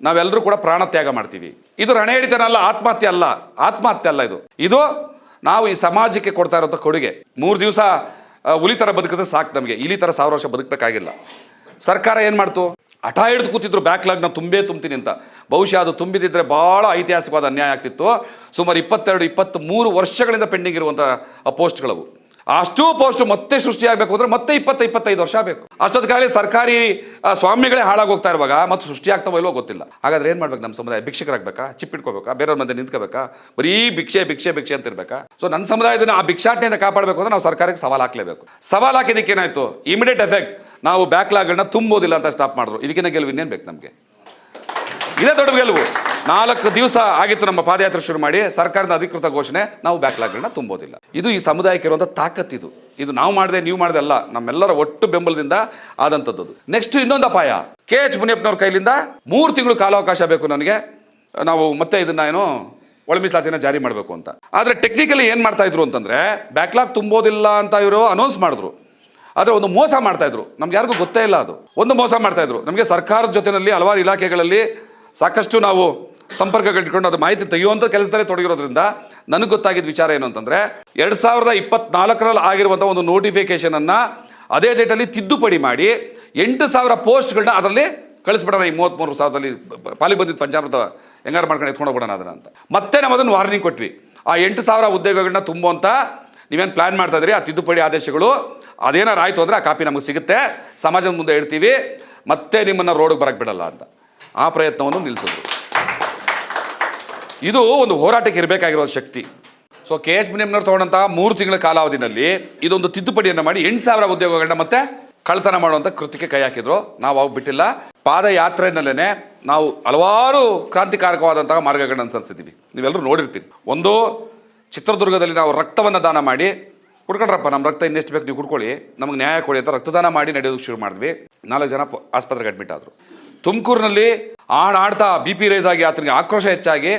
ನಾವೆಲ್ಲರೂ ಕೂಡ ಪ್ರಾಣ ತ್ಯಾಗ ಮಾಡ್ತೀವಿ. ಇದು ರಣ ಅಲ್ಲ ಆತ್ಮಹತ್ಯೆ ಅಲ್ಲ. ಆತ್ಮಹತ್ಯೆ ಅಲ್ಲ ಇದು. ಇದು ನಾವು ಈ ಸಮಾಜಕ್ಕೆ ಕೊಡ್ತಾ ಇರೋಂಥ ಕೊಡುಗೆ. ಮೂರು ದಿವಸ ಹುಲಿ ಥರ ಬದುಕಿದ್ರೆ ಸಾಕು ನಮಗೆ. ಇಲಿ ಥರ ಸಾವಿರ ವರ್ಷ ಬದುಕಬೇಕಾಗಿಲ್ಲ. ಸರ್ಕಾರ ಏನು ಮಾಡ್ತು? ಹಠ ಹಿಡಿದು ಕೂತಿದ್ರು ಬ್ಯಾಕ್ಲಾಗ್ನ ತುಂಬೇ ತುಂಬ್ತೀನಿ ಅಂತ. ಬಹುಶಃ ಅದು ತುಂಬಿದಿದ್ರೆ ಭಾಳ ಐತಿಹಾಸಿಕವಾದ ಅನ್ಯಾಯ ಆಗ್ತಿತ್ತು. ಸುಮಾರು ಇಪ್ಪತ್ತೆರಡು ಇಪ್ಪತ್ತ್ ಮೂರು ವರ್ಷಗಳಿಂದ ಪೆಂಡಿಂಗ್ ಇರುವಂಥ ಪೋಸ್ಟ್ಗಳವು ಅಷ್ಟು ಪೋಸ್ಟ್ ಮತ್ತೆ ಸೃಷ್ಟಿಯಾಗಬೇಕು ಅಂದ್ರೆ ಮತ್ತೆ ಇಪ್ಪತ್ತ ಇಪ್ಪತ್ತೈದು ವರ್ಷ ಬೇಕು ಅಷ್ಟೊತ್ತಿಗಾಗಲೇ ಸರ್ಕಾರಿ ಸ್ವಾಮಿಗಳೇ ಹಾಳಾಗೋಗ್ತಾ ಇರುವಾಗ ಮತ್ತೆ ಸೃಷ್ಟಿಯಾಗ್ತಾವೋ ಇಲ್ವೋ ಗೊತ್ತಿಲ್ಲ. ಹಾಗಾದ್ರೆ ಏನು ಮಾಡ್ಬೇಕು ನಮ್ಮ ಸಮುದಾಯ? ಭಿಕ್ಷಕರಾಗಬೇಕಾ? ಚಿಪ್ಪಿಟ್ಕೋಬೇಕಾ? ಬೇರೆಯವ್ರ ಮಧ್ಯೆ ನಿಂತ್ಕೋಬೇಕಾ? ಬರೀ ಭಿಕ್ಷೆ ಭಿಕ್ಷೆ ಭಿಕ್ಷೆ ಅಂತ ಇರಬೇಕಾ ಸೊ ನನ್ನ ಸಮುದಾಯದನ್ನ ಆ ಭಿಕ್ಷಾಟನೆಯಿಂದ ಕಾಪಾಡಬೇಕು ಅಂದ್ರೆ ನಾವು ಸರ್ಕಾರಕ್ಕೆ ಸವಾಲು ಹಾಕಲೇಬೇಕು. ಸವಾಲು ಹಾಕಿದಕ್ಕೆ ಏನಾಯ್ತು? ಇಮಿಡಿಯೇಟ್ ಎಫೆಕ್ಟ್ ನಾವು ಬ್ಯಾಕ್ಲಾಗ್ಗಳನ್ನ ತುಂಬೋದಿಲ್ಲ ಅಂತ ಸ್ಟಾಪ್ ಮಾಡಿದ್ರು. ಇದಕ್ಕಿಂತ ಗೆಲುವು ಇನ್ನೇನು ಬೇಕು ನಮಗೆ? ಇದೇ ದೊಡ್ಡ ಗೆಲುವು. ನಾಲ್ಕು ದಿವಸ ಆಗಿತ್ತು ನಮ್ಮ ಪಾದಯಾತ್ರೆ ಶುರು ಮಾಡಿ ಸರ್ಕಾರದ ಅಧಿಕೃತ ಘೋಷಣೆ, ನಾವು ಬ್ಯಾಕ್ಲಾಗ್ಗಳನ್ನ ತುಂಬೋದಿಲ್ಲ. ಇದು ಈ ಸಮುದಾಯಕ್ಕೆ ಇರುವಂಥ ತಾಕತ್ತಿದು ಇದು. ನಾವು ಮಾಡಿದೆ, ನೀವು ಮಾಡಿದೆ ಅಲ್ಲ ನಮ್ಮೆಲ್ಲರ ಒಟ್ಟು ಬೆಂಬಲದಿಂದ ಆದಂಥದ್ದು ನೆಕ್ಸ್ಟ್ ಇನ್ನೊಂದು ಅಪಾಯ. ಕೆ ಎಚ್ ಮುನಿಯಪ್ಪನವ್ರ ಕೈಲಿಂದ ಮೂರು ತಿಂಗಳು ಕಾಲಾವಕಾಶ ಬೇಕು ನನಗೆ. ನಾವು ಮತ್ತೆ ಇದನ್ನ ಏನು ಒಳ ಮೀಸಲಾತಿನ ಜಾರಿ ಮಾಡಬೇಕು ಅಂತ. ಆದರೆ ಟೆಕ್ನಿಕಲಿ ಏನು ಮಾಡ್ತಾ ಇದ್ರು ಅಂತಂದರೆ ಬ್ಯಾಕ್ಲಾಗ್ ತುಂಬೋದಿಲ್ಲ ಅಂತ ಇವರು ಅನೌನ್ಸ್ ಮಾಡಿದ್ರು. ಆದರೆ ಒಂದು ಮೋಸ ಮಾಡ್ತಾ ಇದ್ರು. ನಮ್ಗೆ ಯಾರಿಗೂ ಗೊತ್ತೇ ಇಲ್ಲ ಅದು. ಒಂದು ಮೋಸ ಮಾಡ್ತಾ ಇದ್ರು. ನಮಗೆ ಸರ್ಕಾರದ ಜೊತೆಯಲ್ಲಿ ಹಲವಾರು ಇಲಾಖೆಗಳಲ್ಲಿ ಸಾಕಷ್ಟು ನಾವು ಸಂಪರ್ಕಗಳಿಟ್ಕೊಂಡು ಅದು ಮಾಹಿತಿ ತೆಗೆಯುವಂಥ ಕೆಲಸದಲ್ಲೇ ತೊಡಗಿರೋದ್ರಿಂದ ನನಗೆ ಗೊತ್ತಾಗಿದ್ದ ವಿಚಾರ ಏನು ಅಂತಂದ್ರೆ ಎರಡು ಸಾವಿರದ ಇಪ್ಪತ್ನಾಲ್ಕರಲ್ಲಿ ಆಗಿರುವಂಥ ಒಂದು ನೋಟಿಫಿಕೇಶನ್ ಅನ್ನ ಅದೇ ಡೇಟಲ್ಲಿ ತಿದ್ದುಪಡಿ ಮಾಡಿ ಎಂಟು ಸಾವಿರ ಪೋಸ್ಟ್ಗಳನ್ನ ಅದರಲ್ಲಿ ಕಳಿಸ್ಬಿಡೋಣ ಈ ಮೂವತ್ತ್ಮೂರು ಸಾವಿರದಲ್ಲಿ ಪಾಲಿ ಬಂದಿದ್ದ ಪಂಚಾಮೃತ ಹೆಂಗಾರು ಮಾಡ್ಕೊಂಡು ಎತ್ಕೊಂಡು ಹೋಗ್ಬಿಡೋಣ ಅದನ್ನ ಅಂತ. ಮತ್ತೆ ನಾವು ಅದನ್ನು ವಾರ್ನಿಂಗ್ ಕೊಟ್ವಿ. ಆ ಎಂಟು ಸಾವಿರ ಉದ್ಯೋಗಗಳನ್ನ ತುಂಬುವಂಥ ನೀವೇನು ಪ್ಲಾನ್ ಮಾಡ್ತಾ ಇದ್ರಿ ಆ ತಿದ್ದುಪಡಿ ಆದೇಶಗಳು ಅದೇನಾರು ಆಯಿತು ಅಂದರೆ ಆ ಕಾಪಿ ನಮಗೆ ಸಿಗುತ್ತೆ. ಸಮಾಜದ ಮುಂದೆ ಇಡ್ತೀವಿ ಮತ್ತೆ ನಿಮ್ಮನ್ನು ರೋಡ್ಗೆ ಬರಕ್ಕೆ ಬಿಡಲ್ಲ ಅಂತ. ಆ ಪ್ರಯತ್ನವನ್ನು ನಿಲ್ಲಿಸಿದ್ರು ಇದು ಒಂದು ಹೋರಾಟಕ್ಕೆ ಇರಬೇಕಾಗಿರೋ ಶಕ್ತಿ. ಸೊ ಕೆ ಎಚ್ ಮುನಿಯಮ್ನವ್ರು ತಗೊಂಡಂತಹ ಮೂರು ತಿಂಗಳ ಕಾಲಾವಧಿನಲ್ಲಿ ಇದೊಂದು ತಿದ್ದುಪಡಿಯನ್ನು ಮಾಡಿ ಎಂಟು ಸಾವಿರ ಉದ್ಯೋಗಗಳನ್ನ ಮತ್ತೆ ಕಳ್ತನ ಮಾಡುವಂಥ ಕೃತಿಗೆ ಕೈ ಹಾಕಿದ್ರು. ನಾವು ಅವಾಗ ಬಿಟ್ಟಿಲ್ಲ. ಪಾದಯಾತ್ರೆಯಲ್ಲೇ ನಾವು ಹಲವಾರು ಕ್ರಾಂತಿಕಾರಕವಾದಂತಹ ಮಾರ್ಗಗಳನ್ನ ಅನುಸರಿಸಿದ್ದೀವಿ ನೀವೆಲ್ಲರೂ ನೋಡಿರ್ತೀವಿ ಒಂದು, ಚಿತ್ರದುರ್ಗದಲ್ಲಿ ನಾವು ರಕ್ತವನ್ನು ದಾನ ಮಾಡಿ ಕುಡ್ಕೊಂಡ್ರಪ್ಪ ನಮ್ಮ ರಕ್ತ ಇನ್ನೆಷ್ಟು ಬೇಕು ನೀವು ಕುಡ್ಕೊಳ್ಳಿ, ನಮಗೆ ನ್ಯಾಯ ಕೊಡಿ ಅಂತ ರಕ್ತದಾನ ಮಾಡಿ ನಡೆಯೋದಕ್ಕೆ ಶುರು ಮಾಡಿದ್ವಿ. ನಾಲ್ಕು ಜನ ಆಸ್ಪತ್ರೆಗೆ ಅಡ್ಮಿಟ್ ಆದರು. ತುಮಕೂರಿನಲ್ಲಿ ಆಡಾಡ್ತಾ ಬಿ ಪಿ ರೈಸ್ ಆಗಿ ಆತನಿಗೆ ಆಕ್ರೋಶ ಹೆಚ್ಚಾಗಿ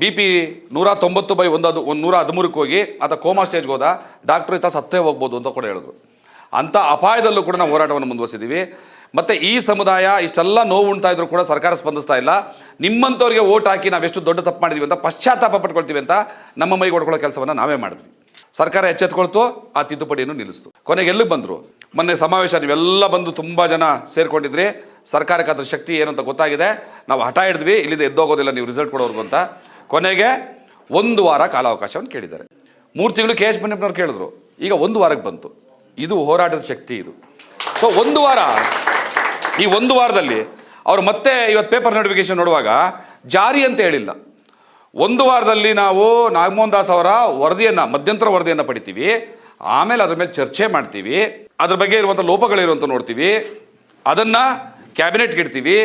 ಬಿ ಪಿ ನೂರ ತೊಂಬತ್ತು ಬೈ ಒಂದು ಅದು ಒಂದು ನೂರ ಹದಿಮೂರಕ್ಕೆ ಹೋಗಿ ಆತ ಕೋಮಾ ಸ್ಟೇಜ್ಗೆ ಹೋದ. ಡಾಕ್ಟ್ರ್ ಈತ ಸತ್ತೇ ಹೋಗ್ಬೋದು ಅಂತ ಕೂಡ ಹೇಳಿದ್ರು. ಅಂಥ ಅಪಾಯದಲ್ಲೂ ಕೂಡ ನಾವು ಹೋರಾಟವನ್ನು ಮುಂದುವರಿಸಿದ್ದೀವಿ ಮತ್ತು ಈ ಸಮುದಾಯ ಇಷ್ಟೆಲ್ಲ ನೋವು ಉಂಟಾ ಇದ್ರು ಕೂಡ ಸರ್ಕಾರ ಸ್ಪಂದಿಸ್ತಾ ಇಲ್ಲ. ನಿಮ್ಮಂಥವ್ರಿಗೆ ಓಟ್ ಹಾಕಿ ನಾವೆಷ್ಟು ದೊಡ್ಡ ತಪ್ಪು ಮಾಡಿದ್ವಿ ಅಂತ ಪಶ್ಚಾತ್ತಾಪ ಪಟ್ಕೊಳ್ತೀವಿ ಅಂತ ನಮ್ಮ ಮೈಗೆ ಹೊಡ್ಕೊಳ್ಳೋ ಕೆಲಸವನ್ನು ನಾವೇ ಮಾಡಿದ್ವಿ. ಸರ್ಕಾರ ಎಚ್ಚೆತ್ಕೊಳ್ತು, ಆ ತಿದ್ದುಪಡಿಯನ್ನು ನಿಲ್ಲಿಸ್ತು. ಕೊನೆಗೆ ಎಲ್ಲಿಗೆ ಬಂದರು? ಮೊನ್ನೆ ಸಮಾವೇಶ, ನೀವೆಲ್ಲ ಬಂದು ತುಂಬ ಜನ ಸೇರಿಕೊಂಡಿದ್ರಿ. ಸರ್ಕಾರಕ್ಕೆ ಅದ್ರ ಶಕ್ತಿ ಏನು ಅಂತ ಗೊತ್ತಾಗಿದೆ. ನಾವು ಹಠ ಹಿಡಿದ್ವಿ, ಇಲ್ಲಿಂದ ಎದ್ದೋಗೋದಿಲ್ಲ ನೀವು ರಿಸಲ್ಟ್ ಕೊಡೋರ್ಗು ಅಂತ. ಕೊನೆಗೆ ಒಂದು ವಾರ ಕಾಲಾವಕಾಶವನ್ನು ಕೇಳಿದ್ದಾರೆ. ಮೂರು ತಿಂಗಳು ಕೆ ಎಸ್ ಮುನಿಯಪ್ಪನವ್ರು ಕೇಳಿದ್ರು. ಈಗ ಒಂದು ವಾರಕ್ಕೆ ಬಂತು. ಇದು ಹೋರಾಟದ ಶಕ್ತಿ ಇದು. ಸೊ ಒಂದು ವಾರ, ಈ ಒಂದು ವಾರದಲ್ಲಿ ಅವರು ಮತ್ತೆ ಇವತ್ತು ಪೇಪರ್ ನೋಟಿಫಿಕೇಶನ್ ನೋಡುವಾಗ ಜಾರಿ ಅಂತ ಹೇಳಿಲ್ಲ. ಒಂದು ವಾರದಲ್ಲಿ ನಾವು ನಾಗಮೋಹನ್ ದಾಸ್ ಅವರ ವರದಿಯನ್ನು, ಮಧ್ಯಂತರ ವರದಿಯನ್ನು ಪಡಿತೀವಿ. ಆಮೇಲೆ ಅದ್ರ ಮೇಲೆ ಚರ್ಚೆ ಮಾಡ್ತೀವಿ. ಅದ್ರ ಬಗ್ಗೆ ಇರುವಂಥ ಲೋಪಗಳಿರುವಂಥ ನೋಡ್ತೀವಿ. ಅದನ್ನು ಕ್ಯಾಬಿನೆಟ್ಗೆ ಇಡ್ತೀವಿ.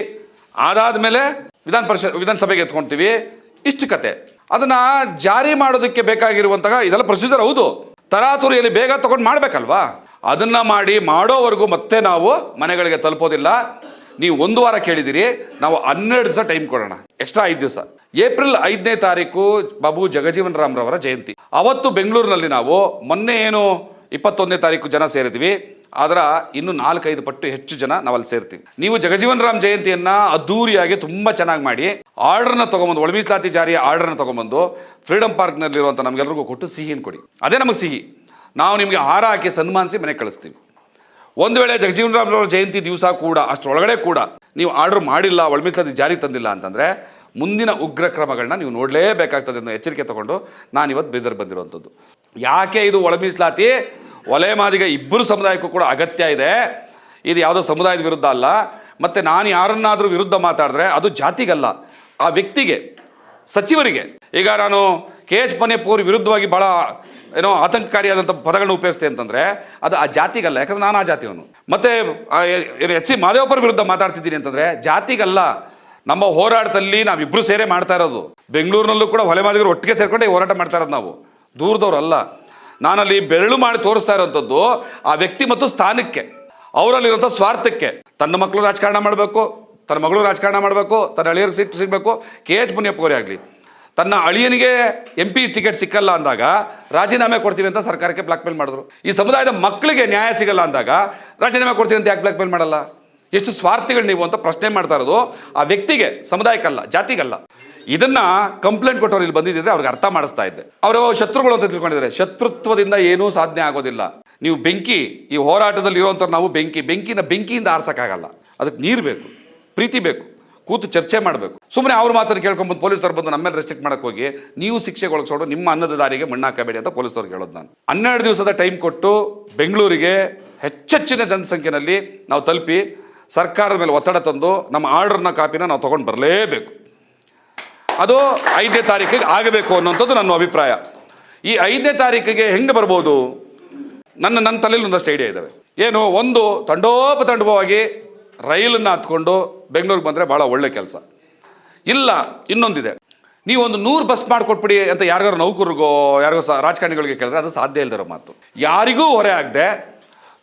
ಅದಾದಮೇಲೆ ವಿಧಾನ ಪರಿಷತ್, ವಿಧಾನಸಭೆಗೆ ಎತ್ಕೊಳ್ತೀವಿ ಇಷ್ಟು ಕತೆ. ಅದನ್ನು ಜಾರಿ ಮಾಡೋದಕ್ಕೆ ಬೇಕಾಗಿರುವಂತಹ ಇದೆಲ್ಲ ಪ್ರೊಸೀಜರ್ ಹೌದು. ತರಾತುರಿಯಲ್ಲಿ ಬೇಗ ತಗೊಂಡು ಮಾಡಬೇಕಲ್ವಾ? ಅದನ್ನ ಮಾಡಿ ಮಾಡೋವರೆಗೂ ಮತ್ತೆ ನಾವು ಮನೆಗಳಿಗೆ ತಲುಪೋದಿಲ್ಲ. ನೀವು ಒಂದು ವಾರ ಕೇಳಿದಿರಿ, ನಾವು ಹನ್ನೆರಡು ದಿವಸ ಟೈಮ್ ಕೊಡೋಣ. ಎಕ್ಸ್ಟ್ರಾ ಐದು ದಿವಸ. ಏಪ್ರಿಲ್ ಐದನೇ ತಾರೀಕು ಬಾಬು ಜಗಜೀವನ್ ರಾಮ್ರವರ ಜಯಂತಿ. ಅವತ್ತು ಬೆಂಗಳೂರಿನಲ್ಲಿ ನಾವು ಮೊನ್ನೆ ಏನು ಇಪ್ಪತ್ತೊಂದನೇ ತಾರೀಕು ಜನ ಸೇರಿದ್ವಿ. ಅದರ ಇನ್ನು ನಾಲ್ಕೈದು ಪಟ್ಟು ಹೆಚ್ಚು ಜನ ನಾವಲ್ಲಿ ಸೇರ್ತೀವಿ. ನೀವು ಜಗಜೀವನ್ ರಾಮ್ ಜಯಂತಿಯನ್ನ ಅದ್ದೂರಿಯಾಗಿ ತುಂಬಾ ಚೆನ್ನಾಗಿ ಮಾಡಿ, ಆರ್ಡರ್ನ ತಗೊಂಬಂದು ಒಳ ಮೀಸಲಾತಿ ಜಾರಿಯ ಆರ್ಡರ್ನ ತಗೊಂಬಂದು ಫ್ರೀಡಮ್ ಪಾರ್ಕ್ನಲ್ಲಿರುವಂಥ ನಮಗೆಲ್ಲರಿಗೂ ಕೊಟ್ಟು ಸಿಹಿನ ಕೊಡಿ. ಅದೇ ನಮಗೆ ಸಿಹಿ. ನಾವು ನಿಮಗೆ ಹಾರ ಹಾಕಿ ಸನ್ಮಾನಿಸಿ ಮನೆಗೆ ಕಳಿಸ್ತೀವಿ. ಒಂದು ವೇಳೆ ಜಗಜೀವನ್ ಅವರ ಜಯಂತಿ ದಿವಸ ಕೂಡ, ಅಷ್ಟರೊಳಗಡೆ ಕೂಡ ನೀವು ಆರ್ಡರ್ ಮಾಡಿಲ್ಲ ಒಳ ಮೀಸಲಾತಿ ಜಾರಿ ತಂದಿಲ್ಲ ಅಂತಂದರೆ ಮುಂದಿನ ಉಗ್ರ ಕ್ರಮಗಳನ್ನ ನೀವು ನೋಡಲೇಬೇಕಾಗ್ತದೆ ಅನ್ನೋ ಎಚ್ಚರಿಕೆ ತಗೊಂಡು ನಾನು ಇವತ್ತು ಬೀದರ್ ಬಂದಿರುವಂಥದ್ದು ಯಾಕೆ ಇದು ಒಳ ಮೀಸಲಾತಿ ಒಲೆ ಮಾದಿಗ ಇಬ್ಬರು ಸಮುದಾಯಕ್ಕೂ ಕೂಡ ಅಗತ್ಯ ಇದೆ. ಇದು ಯಾವುದೋ ಸಮುದಾಯದ ವಿರುದ್ಧ ಅಲ್ಲ. ಮತ್ತು ನಾನು ಯಾರನ್ನಾದರೂ ವಿರುದ್ಧ ಮಾತಾಡಿದ್ರೆ ಅದು ಜಾತಿಗಲ್ಲ. ಆ ವ್ಯಕ್ತಿಗೆ, ಸಚಿವರಿಗೆ. ಈಗ ನಾನು ಕೆ ಎಚ್ ಪನ್ಯಪ್ಪವ್ರ ವಿರುದ್ಧವಾಗಿ ಭಾಳ ಏನೋ ಆತಂಕಕಾರಿಯಾದಂಥ ಪದಗಳನ್ನ ಉಪಯೋಗಿಸ್ತೆ ಅಂತಂದರೆ ಅದು ಆ ಜಾತಿಗಲ್ಲ. ಯಾಕಂದ್ರೆ ನಾನು ಆ ಜಾತಿಯವನು ಮತ್ತು ಎಚ್ ಸಿ ಮಾದೇವಪ್ಪರ ವಿರುದ್ಧ ಮಾತಾಡ್ತಿದ್ದೀನಿ ಅಂತಂದರೆ ಜಾತಿಗಲ್ಲ. ನಮ್ಮ ಹೋರಾಟದಲ್ಲಿ ನಾವಿಬ್ಬರು ಸೇರೆ ಮಾಡ್ತಾ ಇರೋದು. ಬೆಂಗಳೂರಿನಲ್ಲೂ ಕೂಡ ಹೊಲೆ ಮಾದಿಗರು ಒಟ್ಟಿಗೆ ಸೇರಿಕೊಂಡು ಹೋರಾಟ ಮಾಡ್ತಾ ಇರೋದು ನಾವು. ದೂರದವ್ರಲ್ಲ ನಾನಲ್ಲಿ ಬೆರಳು ಮಾಡಿ ತೋರಿಸ್ತಾ ಇರೋಂಥದ್ದು ಆ ವ್ಯಕ್ತಿ ಮತ್ತು ಸ್ಥಾನಕ್ಕೆ, ಅವರಲ್ಲಿರುವಂಥ ಸ್ವಾರ್ಥಕ್ಕೆ. ತನ್ನ ಮಕ್ಕಳು ರಾಜಕಾರಣ ಮಾಡಬೇಕು, ತನ್ನ ಮಗಳು ರಾಜಕಾರಣ ಮಾಡಬೇಕು, ತನ್ನ ಅಳಿಯರಿಗೆ ಸೀಟ್ ಸಿಗಬೇಕು, ಕೆ ಎಚ್ ಮುನಿಯಪ್ಪವರೇ ಆಗಲಿ. ತನ್ನ ಅಳಿಯನಿಗೆ ಎಂ ಪಿ ಟಿಕೆಟ್ ಸಿಕ್ಕಲ್ಲ ಅಂದಾಗ ರಾಜೀನಾಮೆ ಕೊಡ್ತೀವಿ ಅಂತ ಸರ್ಕಾರಕ್ಕೆ ಬ್ಲಾಕ್ ಮೇಲ್ ಮಾಡಿದ್ರು. ಈ ಸಮುದಾಯದ ಮಕ್ಕಳಿಗೆ ನ್ಯಾಯ ಸಿಗಲ್ಲ ಅಂದಾಗ ರಾಜೀನಾಮೆ ಕೊಡ್ತೀವಿ ಅಂತ ಯಾಕೆ ಬ್ಲಾಕ್ ಮೇಲ್ ಮಾಡಲ್ಲ? ಎಷ್ಟು ಸ್ವಾರ್ಥಿಗಳು ನೀವು ಅಂತ ಪ್ರಶ್ನೆ ಮಾಡ್ತಾ ಇರೋದು. ಆ ವ್ಯಕ್ತಿಗೆ, ಸಮುದಾಯಕ್ಕಲ್ಲ, ಜಾತಿಗಲ್ಲ. ಇದನ್ನ ಕಂಪ್ಲೇಂಟ್ ಕೊಟ್ಟವ್ರು ಇಲ್ಲಿ ಬಂದಿದ್ದರೆ ಅವ್ರಿಗೆ ಅರ್ಥ ಮಾಡಿಸ್ತಾ ಇದ್ದೆ. ಅವರು ಶತ್ರುಗಳು ಅಂತ ತಿಳ್ಕೊಂಡಿದ್ದಾರೆ. ಶತ್ರುತ್ವದಿಂದ ಏನೂ ಸಾಧನೆ ಆಗೋದಿಲ್ಲ. ನೀವು ಬೆಂಕಿ, ಈ ಹೋರಾಟದಲ್ಲಿ ಇರುವಂಥವ್ರು ನಾವು ಬೆಂಕಿ, ಬೆಂಕಿನ ಬೆಂಕಿಯಿಂದ ಆರ್ಸಕ್ಕಾಗಲ್ಲ. ಅದಕ್ಕೆ ನೀರು ಬೇಕು, ಪ್ರೀತಿ ಬೇಕು, ಕೂತು ಚರ್ಚೆ ಮಾಡಬೇಕು. ಸುಮ್ಮನೆ ಅವ್ರ ಮಾತನ್ನು ಕೇಳ್ಕೊಂಬಂದು ಪೊಲೀಸರು ಬಂದು ನಮ್ಮ ಮೇಲೆ ರೆಸ್ಟ್ರಿಕ್ಟ್ ಮಾಡಕ್ಕೆ ಹೋಗಿ, ನೀವು ಶಿಕ್ಷೆಗೆ ಒಳಗಿಸೋಡು, ನಿಮ್ಮ ಅನ್ನದ ದಾರಿಗೆ ಮಣ್ಣಾಕಬೇಡಿ ಅಂತ ಪೊಲೀಸವ್ರಿಗೆ ಹೇಳೋದು ನಾನು. ಹನ್ನೆರಡು ದಿವಸದ ಟೈಮ್ ಕೊಟ್ಟು ಬೆಂಗಳೂರಿಗೆ ಹೆಚ್ಚೆಚ್ಚಿನ ಜನಸಂಖ್ಯೆಯಲ್ಲಿ ನಾವು ತಲುಪಿ ಸರ್ಕಾರದ ಮೇಲೆ ಒತ್ತಡ ತಂದು, ನಮ್ಮ ಆರ್ಡರ್ನ ಕಾಪಿನ ನಾವು ತೊಗೊಂಡು ಬರಲೇಬೇಕು. ಅದು ಐದನೇ ತಾರೀಕಿಗೆ ಆಗಬೇಕು ಅನ್ನೋಂಥದ್ದು ನನ್ನ ಅಭಿಪ್ರಾಯ. ಈ ಐದನೇ ತಾರೀಕಿಗೆ ಹೆಂಗೆ ಬರ್ಬೋದು? ನನ್ನ ನನ್ನ ತಲೆಯಲ್ಲಿ ಒಂದಷ್ಟು ಐಡಿಯಾ ಇದ್ದಾವೆ ಏನು, ಒಂದು ತಂಡೋಪ ತಂಡೋಪತಂಡವಾಗಿ ರೈಲನ್ನು ಹತ್ಕೊಂಡು ಬೆಂಗಳೂರಿಗೆ ಬಂದರೆ ಭಾಳ ಒಳ್ಳೆ ಕೆಲಸ. ಇಲ್ಲ, ಇನ್ನೊಂದಿದೆ. ನೀವು ಒಂದು ನೂರು ಬಸ್ ಮಾಡಿಕೊಟ್ಬಿಡಿ ಅಂತ ಯಾರಿಗಾರು ನೌಕರಿಗೋ ಯಾರಿಗೋ ಸಹ ರಾಜಕಾರಣಿಗಳಿಗೆ ಕೇಳಿದ್ರೆ ಅದು ಸಾಧ್ಯ ಇಲ್ಲದಿರೋ ಮಾತು. ಯಾರಿಗೂ ಹೊರೆ ಆಗದೆ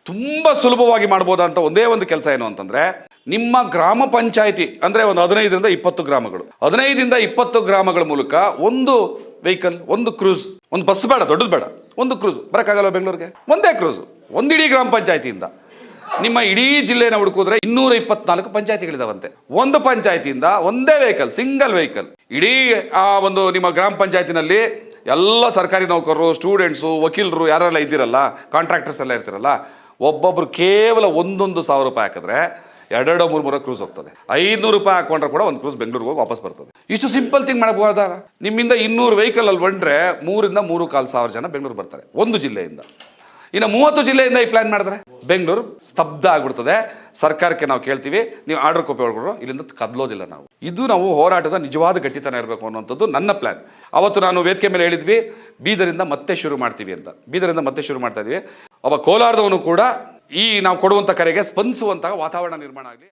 ತುಂಬ ಸುಲಭವಾಗಿ ಮಾಡ್ಬೋದಂತ ಒಂದೇ ಒಂದು ಕೆಲಸ ಏನು ಅಂತಂದ್ರೆ ನಿಮ್ಮ ಗ್ರಾಮ ಪಂಚಾಯಿತಿ ಅಂದರೆ ಒಂದು ಹದಿನೈದರಿಂದ ಇಪ್ಪತ್ತು ಗ್ರಾಮಗಳು. ಹದಿನೈದರಿಂದ ಇಪ್ಪತ್ತು ಗ್ರಾಮಗಳ ಮೂಲಕ ಒಂದು ವೆಹಿಕಲ್ ಒಂದು ಕ್ರೂಸ್ ಒಂದು ಬಸ್ ಬೇಡ, ದೊಡ್ಡದು ಬೇಡ. ಒಂದು ಕ್ರೂಸ್ ಬರೋಕ್ಕಾಗಲ್ಲ ಬೆಂಗಳೂರಿಗೆ? ಒಂದೇ ಕ್ರೂಸ್ ಒಂದಿಡೀ ಗ್ರಾಮ ಪಂಚಾಯಿತಿಯಿಂದ. ನಿಮ್ಮ ಇಡೀ ಜಿಲ್ಲೆನ ಹುಡುಕಿದ್ರೆ ಇನ್ನೂರ ಇಪ್ಪತ್ನಾಲ್ಕು ಪಂಚಾಯತಿಗಳಿದಾವಂತೆ. ಒಂದು ಪಂಚಾಯತಿಯಿಂದ ಒಂದೇ ವೆಹಿಕಲ್ ಸಿಂಗಲ್ ವೆಹಿಕಲ್ ಇಡೀ, ಆ, ಒಂದು ನಿಮ್ಮ ಗ್ರಾಮ ಪಂಚಾಯತಿನಲ್ಲಿ ಎಲ್ಲ ಸರ್ಕಾರಿ ನೌಕರರು ಸ್ಟೂಡೆಂಟ್ಸು ವಕೀಲರು ಯಾರೆಲ್ಲ ಇದ್ದೀರಲ್ಲ ಕಾಂಟ್ರಾಕ್ಟರ್ಸ್ ಎಲ್ಲ ಇರ್ತಿರಲ್ಲ ಒಬ್ಬೊಬ್ಬರು ಕೇವಲ ಒಂದೊಂದು ಸಾವಿರ ರೂಪಾಯಿ ಹಾಕಿದ್ರೆ ಎರಡೆರಡು ಮೂರು ಮೂರು ಕ್ರೂಸ್ ಹೋಗ್ತದೆ. ಐನೂರು ರೂಪಾಯಿ ಹಾಕೊಂಡ್ರೆ ಕೂಡ ಒಂದು ಕ್ರೂಸ್ ಬೆಂಗಳೂರಿಗೆ ಹೋಗಿ ವಾಪಸ್ ಬರ್ತದೆ. ಇಷ್ಟು ಸಿಂಪಲ್ ಥಿಂಗ್ ಮಾಡಬಹುದಾರ ನಿಮ್ಮಿಂದ ಇನ್ನೂರು ವೆಹಿಕಲ್ ಅಲ್ಲಿ ಬಂದರೆ ಮೂರಿಂದ ಮೂರು ಕಾಲು ಸಾವಿರ ಜನ ಬೆಂಗಳೂರು ಬರ್ತಾರೆ, ಒಂದು ಜಿಲ್ಲೆಯಿಂದ. ಇನ್ನು ಮೂವತ್ತು ಜಿಲ್ಲೆಯಿಂದ ಈ ಪ್ಲಾನ್ ಮಾಡಿದ್ರೆ? ಬೆಂಗಳೂರು ಸ್ತಬ್ಧ ಆಗ್ಬಿಡ್ತದೆ. ಸರ್ಕಾರಕ್ಕೆ ನಾವು ಕೇಳ್ತೀವಿ, ನೀವು ಆರ್ಡರ್ ಕಾಪಿ ಹೊಡ್ಕೊಡ್ರು ಇಲ್ಲಿಂದ ಕದಲೋದಿಲ್ಲ ನಾವು. ಇದು ನಾವು ಹೋರಾಟದ ನಿಜವಾದ ಗಟ್ಟಿತನ ಇರಬೇಕು ಅನ್ನೋಂಥದ್ದು ನನ್ನ ಪ್ಲ್ಯಾನ್ ಅವತ್ತು ನಾನು ವೇದಿಕೆ ಮೇಲೆ ಹೇಳಿದ್ವಿ, ಬೀದರಿಂದ ಮತ್ತೆ ಶುರು ಮಾಡ್ತೀವಿ ಅಂತ. ಬೀದರಿಂದ ಮತ್ತೆ ಶುರು ಮಾಡ್ತಾ ಇದ್ದೀವಿ ಒಬ್ಬ ಕೋಲಾರದವನು ಕೂಡ ಈ ನಾವು ಕೊಡುವಂಥ ಕರೆಗೆ ಸ್ಪಂದಿಸುವಂತಹ ವಾತಾವರಣ ನಿರ್ಮಾಣ ಆಗಲಿ.